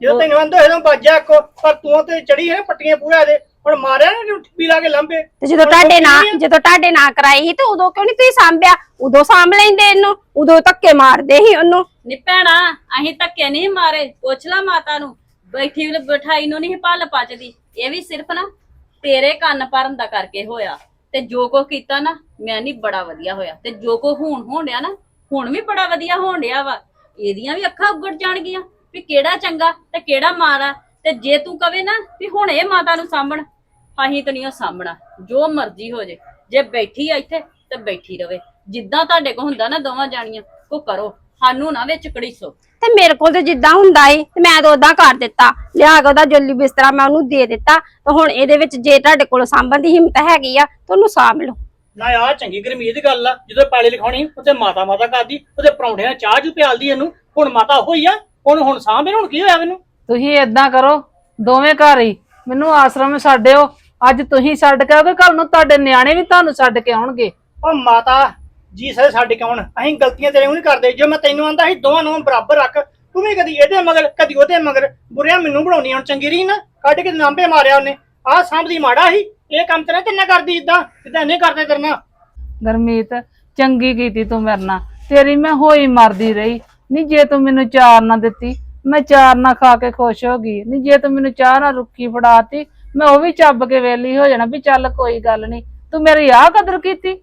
ਜਦੋਂ ਤੈਨੂੰ ਆਂਦੇ ਹੋਏ ਤਾਂ ਬਾਜਾ ਕੋ ਪਰ ਤੂੰ ਤੇ ਚੜੀ ਹੈ ਪੱਟੀਆਂ ਪੂਰਾ ਦੇ ਹੁਣ ਮਾਰਿਆ ਨਾ ਠੱਪੀ ਲਾ ਕੇ ਲੰਬੇ ਤੇ ਜਦੋਂ ਤੁਹਾਡੇ ਨਾਂ ਜਦੋਂ ਤੁਹਾਡੇ ਨਾਂ ਕਰਾਈ ਸੀ ਤੇ ਉਦੋਂ ਕਿਉਂ ਨਹੀਂ ਤੁਸੀਂ ਸਾਂਭਿਆ? ਉਦੋਂ ਸਾਂਭ ਲੈਂਦੇ ਇਹਨੂੰ ਉਦੋਂ ਧੱਕੇ ਮਾਰਦੇ ਸੀ ਉਹਨੂੰ। ਨੀ ਭੈਣਾ ਅਸੀਂ ਧੱਕੇ ਨਹੀਂ ਮਾਰੇ ਪੁੱਛ ਲਾ ਮਾਤਾ ਨੂੰ। ਬੈਠੀ ਬਿਠਾਈ ਨੂੰ ਨਹੀਂ ਪੱਲ ਪਚਦੀ ਇਹ ਵੀ ਸਿਰਫ ਨਾ ਤੇਰੇ ਕੰਨ ਭਰਨ ਦਾ ਕਰਕੇ ਹੋਇਆ। ਤੇ ਜੋ ਕੋ ਕੀਤਾ ਨਾ ਮੈਂ ਨਹੀਂ ਬੜਾ ਵਧੀਆ ਹੋਇਆ। ਤੇ ਜੋ ਕੋ ਹੁਣ ਹੋਣ ਡਿਆ ਨਾ ਹੁਣ ਵੀ ਬੜਾ ਵਧੀਆ ਹੋਣ ਡਿਆ ਵਾ। ਇਹਦੀਆਂ ਵੀ ਅੱਖਾਂ ਉੱਗੜ ਜਾਣਗੀਆਂ। ਵੀ ਕਿਹੜਾ ਚੰਗਾ ਤੇ ਕਿਹੜਾ ਮਾੜਾ ਤੇ ਜੇ ਤੂੰ ਕਵੇ ਨਾ ਵੀ ਹੁਣ ਇਹ ਮਾਤਾ ਨੂੰ ਸਾਂਭਣ ਅਸੀਂ ਤਾਂ ਨਹੀਂ ਉਹ ਸਾਂਭਣਾ। ਜੋ ਮਰਜ਼ੀ ਹੋ ਜੇ ਜੇ ਬੈਠੀ ਆ ਇੱਥੇ ਤੇ ਬੈਠੀ ਰਵੇ। ਜਿੱਦਾਂ ਤੁਹਾਡੇ ਕੋ ਹੁੰਦਾ ਨਾ ਦੋਵਾਂ ਜਾਣੀਆਂ ਕੋ ਕਰੋ। ਸਾਨੂੰ ਨਾ ਵਿੱਚ ਕੜੀਸੋ ਤੇ ਮੇਰੇ ਕੋਲ ਤੇ ਜਿੱਦਾਂ ਹੁੰਦਾ ਏ ਤੇ ਮੈਂ ਤਾਂ ਉਦਾਂ ਕਰ ਦਿੱਤਾ। ਲਿਆ ਕੇ ਉਹਦਾ ਜੱਲੀ ਬਿਸਤਰਾ ਮੈਂ ਉਹਨੂੰ ਦੇ ਦਿੱਤਾ ਤੇ ਹੁਣ ਇਹਦੇ ਵਿੱਚ ਜੇ ਤੁਹਾਡੇ ਕੋਲ ਸਾਂਭਣ ਦੀ ਹਿੰਮਤ ਹੈਗੀ ਆ ਤਾਂ ਉਹਨੂੰ ਸਾਂਭ ਲਓ। ਨਾ ਆ ਚੰਗੀ ਗਰਮੀਤ ਦੀ ਗੱਲ ਆ ਜਦੋਂ ਪਾਲੇ ਲਿਖਾਉਣੀ ਉੱਥੇ ਮਾਤਾ ਮਾਤਾ ਕਰਦੀ ਉਹਦੇ ਪਰੌਂਠੇ ਨਾਲ ਚਾਹ ਜੂ ਪਿਆਲਦੀ ਇਹਨੂੰ ਹੁਣ ਮਾਤਾ ਹੋਈ ਆ। ਹੁਣ ਹੁਣ ਸਾਂਭੇ ਹੁਣ ਕੀ ਹੋਇਆ ਮੈਨੂੰ? ਤੁਸੀਂ ਏਦਾਂ ਕਰੋ ਦੋਵੇਂ ਘਰ ਹੀ। ਮੈਨੂੰ ਆਸ਼ਰਮ ਛੱਡਿਓ ਅੱਜ ਤੁਸੀਂ ਛੱਡ ਕੇ ਆਓਗੇ ਕੱਲ ਨੂੰ ਤੁਹਾਡੇ ਨਿਆਣੇ ਵੀ ਤੁਹਾਨੂੰ ਛੱਡ ਕੇ ਆਉਣਗੇ। ਉਹ ਮਾਤਾ ਜੀ ਸਾਰੇ ਸਾਡੇ ਕੌਣ ਅਸੀਂ ਗਲਤੀਆਂ ਤੇਰੇ ਨੂੰ ਨਹੀਂ ਕਰਦੇ। ਜੋ ਮੈਂ ਤੈਨੂੰ ਆਂਦਾ ਸੀ ਦੋਵਾਂ ਨੂੰ ਬਰਾਬਰ ਰੱਖ। ਤੂੰ ਵੀ ਕਦੀ ਇਹਦੇ ਮਗਰ ਕਦੀ ਉਹਦੇ ਮਗਰ। ਬੁਰਿਆ ਮੈਨੂੰ ਬਣਾਉਣੀ ਹੁਣ ਚੰਗੀ ਰਹੀ ਨਾ। ਕੱਢ ਕੇ ਨਾਂਬੇ ਮਾਰਿਆ ਉਹਨੇ। ਆਹ ਸਾਂਭਦੀ ਮਾੜਾ ਸੀ। ਇਹ ਕੰਮ ਤੇ ਨਾ ਕਰਦੀ ਇਦਾਂ ਜਿੱਦਾਂ ਇਹਨੇ ਕਰਦੇ ਕਰਨਾ ਗਰਮੀਤ ਚੰਗੀ ਕੀਤੀ ਤੂੰ ਮੇਰੇ ਨਾਲ। ਤੇਰੀ ਮੈਂ ਹੋਈ ਮਰਦੀ ਰਹੀ। ਨਹੀਂ ਜੇ ਤੂੰ ਮੈਨੂੰ ਚਾਰ ਨਾ ਦਿੱਤੀ ਮੈਂ ਚਾਰ ਨਾ ਖਾ ਕੇ ਖੁਸ਼ ਹੋ ਗਈ। ਨਹੀਂ ਜੇ ਤੂੰ ਮੈਨੂੰ ਚਾਹ ਨਾ ਰੁੱਖੀ ਫੜਾਤੀ ਮੈਂ ਉਹ ਵੀ ਚੱਬ ਕੇ ਵੇਲੀ ਹੋ ਜਾਣਾ ਵੀ ਚੱਲ ਕੋਈ ਗੱਲ ਨਹੀਂ ਤੂੰ ਮੇਰੀ ਆਹ ਕਦਰ ਕੀਤੀ?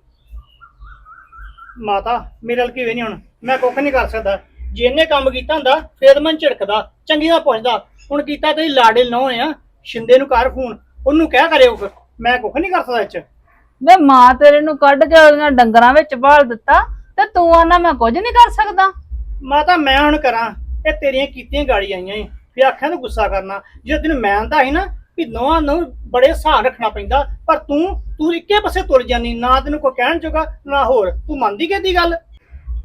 ਮਾਤਾ ਮੇਰੇ ਨਾਲ ਕਿਵੇਂ ਨਹੀਂ ਹੁਣ? ਮੈਂ ਕੁੱਖ ਨਹੀਂ ਕਰ ਸਕਦਾ। ਜੇ ਇਹਨੇ ਕੰਮ ਕੀਤਾ ਹੁੰਦਾ ਫੇਰ ਮੈਂ ਝਿੜਕਦਾ ਚੰਗੀ ਦਾ ਪੁੱਛਦਾ। ਹੁਣ ਕੀਤਾ ਤੁਸੀਂ ਲਾੜੇ ਨਹੁੰ ਆ ਸ਼ਿੰਦੇ ਨੂੰ ਕਰ ਫੋਨ ਉਹਨੂੰ ਕਹਿ ਕਰਿਓ ਫਿਰ। ਮੈਂ ਕੁੱਖ ਨਹੀਂ ਕਰ ਸਕਦਾ ਇਹ ਚ। ਵੇ ਮਾਂ ਤੇਰੇ ਨੂੰ ਕੱਢ ਕੇ ਉਹਦੀਆਂ ਡੰਗਰਾਂ ਵਿੱਚ ਭਾਲ ਦਿੱਤਾ ਤੇ ਤੂੰ ਆਨਾ ਮੈਂ ਕੁਝ ਨਹੀਂ ਕਰ ਸਕਦਾ। ਮਾਤਾ ਮੈਂ ਹੁਣ ਕਰਾਂ ਇਹ ਤੇਰੀਆਂ ਕੀਤੀਆਂ ਗਾੜੀ ਆਈਆਂ ਈ। ਫਿਰ ਆਖਿਆ ਨੂੰ ਗੁੱਸਾ ਕਰਨਾ। ਜੇ ਤੈਨੂੰ ਮੈਂ ਆਂਦਾ ਸੀ ਨਾ ਵੀ ਨੋਹਾਂ ਨੂੰ ਬੜੇ ਹਿਸਾਬ ਰੱਖਣਾ ਪੈਂਦਾ। ਪਰ ਤੂੰ ਤੂੰ ਇੱਕੇ ਪਾਸੇ ਤੁਰ ਜਾਨੀ, ਨਾ ਤੈਨੂੰ ਕੋਈ ਕਹਿਣ ਜੋਗਾ, ਨਾ ਹੋਰ। ਤੂੰ ਮੰਨਦੀ ਕਿਹਦੀ ਗੱਲ?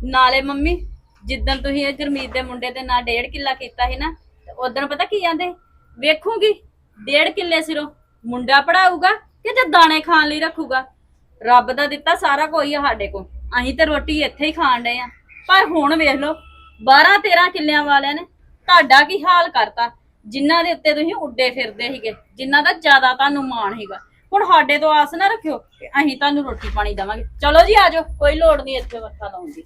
ਨਾਲੇ ਮੰਮੀ, ਜਿੱਦਣ ਤੁਸੀਂ ਇਹ ਗੁਰਮੀਤ ਦੇ ਮੁੰਡੇ ਦੇ ਨਾਲ ਡੇਢ ਕਿੱਲਾ ਕੀਤਾ ਸੀ ਨਾ ਉਦੋਂ ਪਤਾ ਕੀ ਜਾਂਦੇ ਵੇਖੂਗੀ, ਡੇਢ ਕਿੱਲੇ ਸਿਰੋਂ ਮੁੰਡਾ ਪੜਾਊਗਾ ਕਿ ਜਾਂ ਦਾਣੇ ਖਾਣ ਲਈ ਰੱਖੂਗਾ? ਰੱਬ ਦਾ ਦਿੱਤਾ ਸਾਰਾ ਕੋਈ ਆ ਸਾਡੇ ਕੋਲ। ਅਸੀਂ ਤੇ ਰੋਟੀ ਇੱਥੇ ਹੀ ਖਾਣ ਡਏ ਆ। ਪਰ ਹੁਣ ਵੇਖ ਲਓ 12 13 ਕਿੱਲਿਆਂ ਵਾਲਿਆਂ ਨੇ ਤੁਹਾਡਾ ਕੀ ਹਾਲ ਕਰਤਾ? ਜਿਨ੍ਹਾਂ ਦੇ ਉੱਤੇ ਤੁਸੀਂ ਉੱਡੇ ਫਿਰਦੇ ਸੀਗੇ, ਜਿਨ੍ਹਾਂ ਦਾ ਜ਼ਿਆਦਾ ਤੁਹਾਨੂੰ ਮਾਣ ਸੀਗਾ। ਹੁਣ ਸਾਡੇ ਤੋਂ ਆਸ ਨਾ ਰੱਖਿਓ ਕਿ ਅਸੀਂ ਤੁਹਾਨੂੰ ਰੋਟੀ ਪਾਣੀ ਦੇਵਾਂਗੇ। ਚਲੋ ਜੀ ਆਜੋ ਕੋਈ ਲੋੜ ਨਹੀਂ, ਇੱਥੇ ਮੱਥਾ ਲਾਉਣ ਦੀ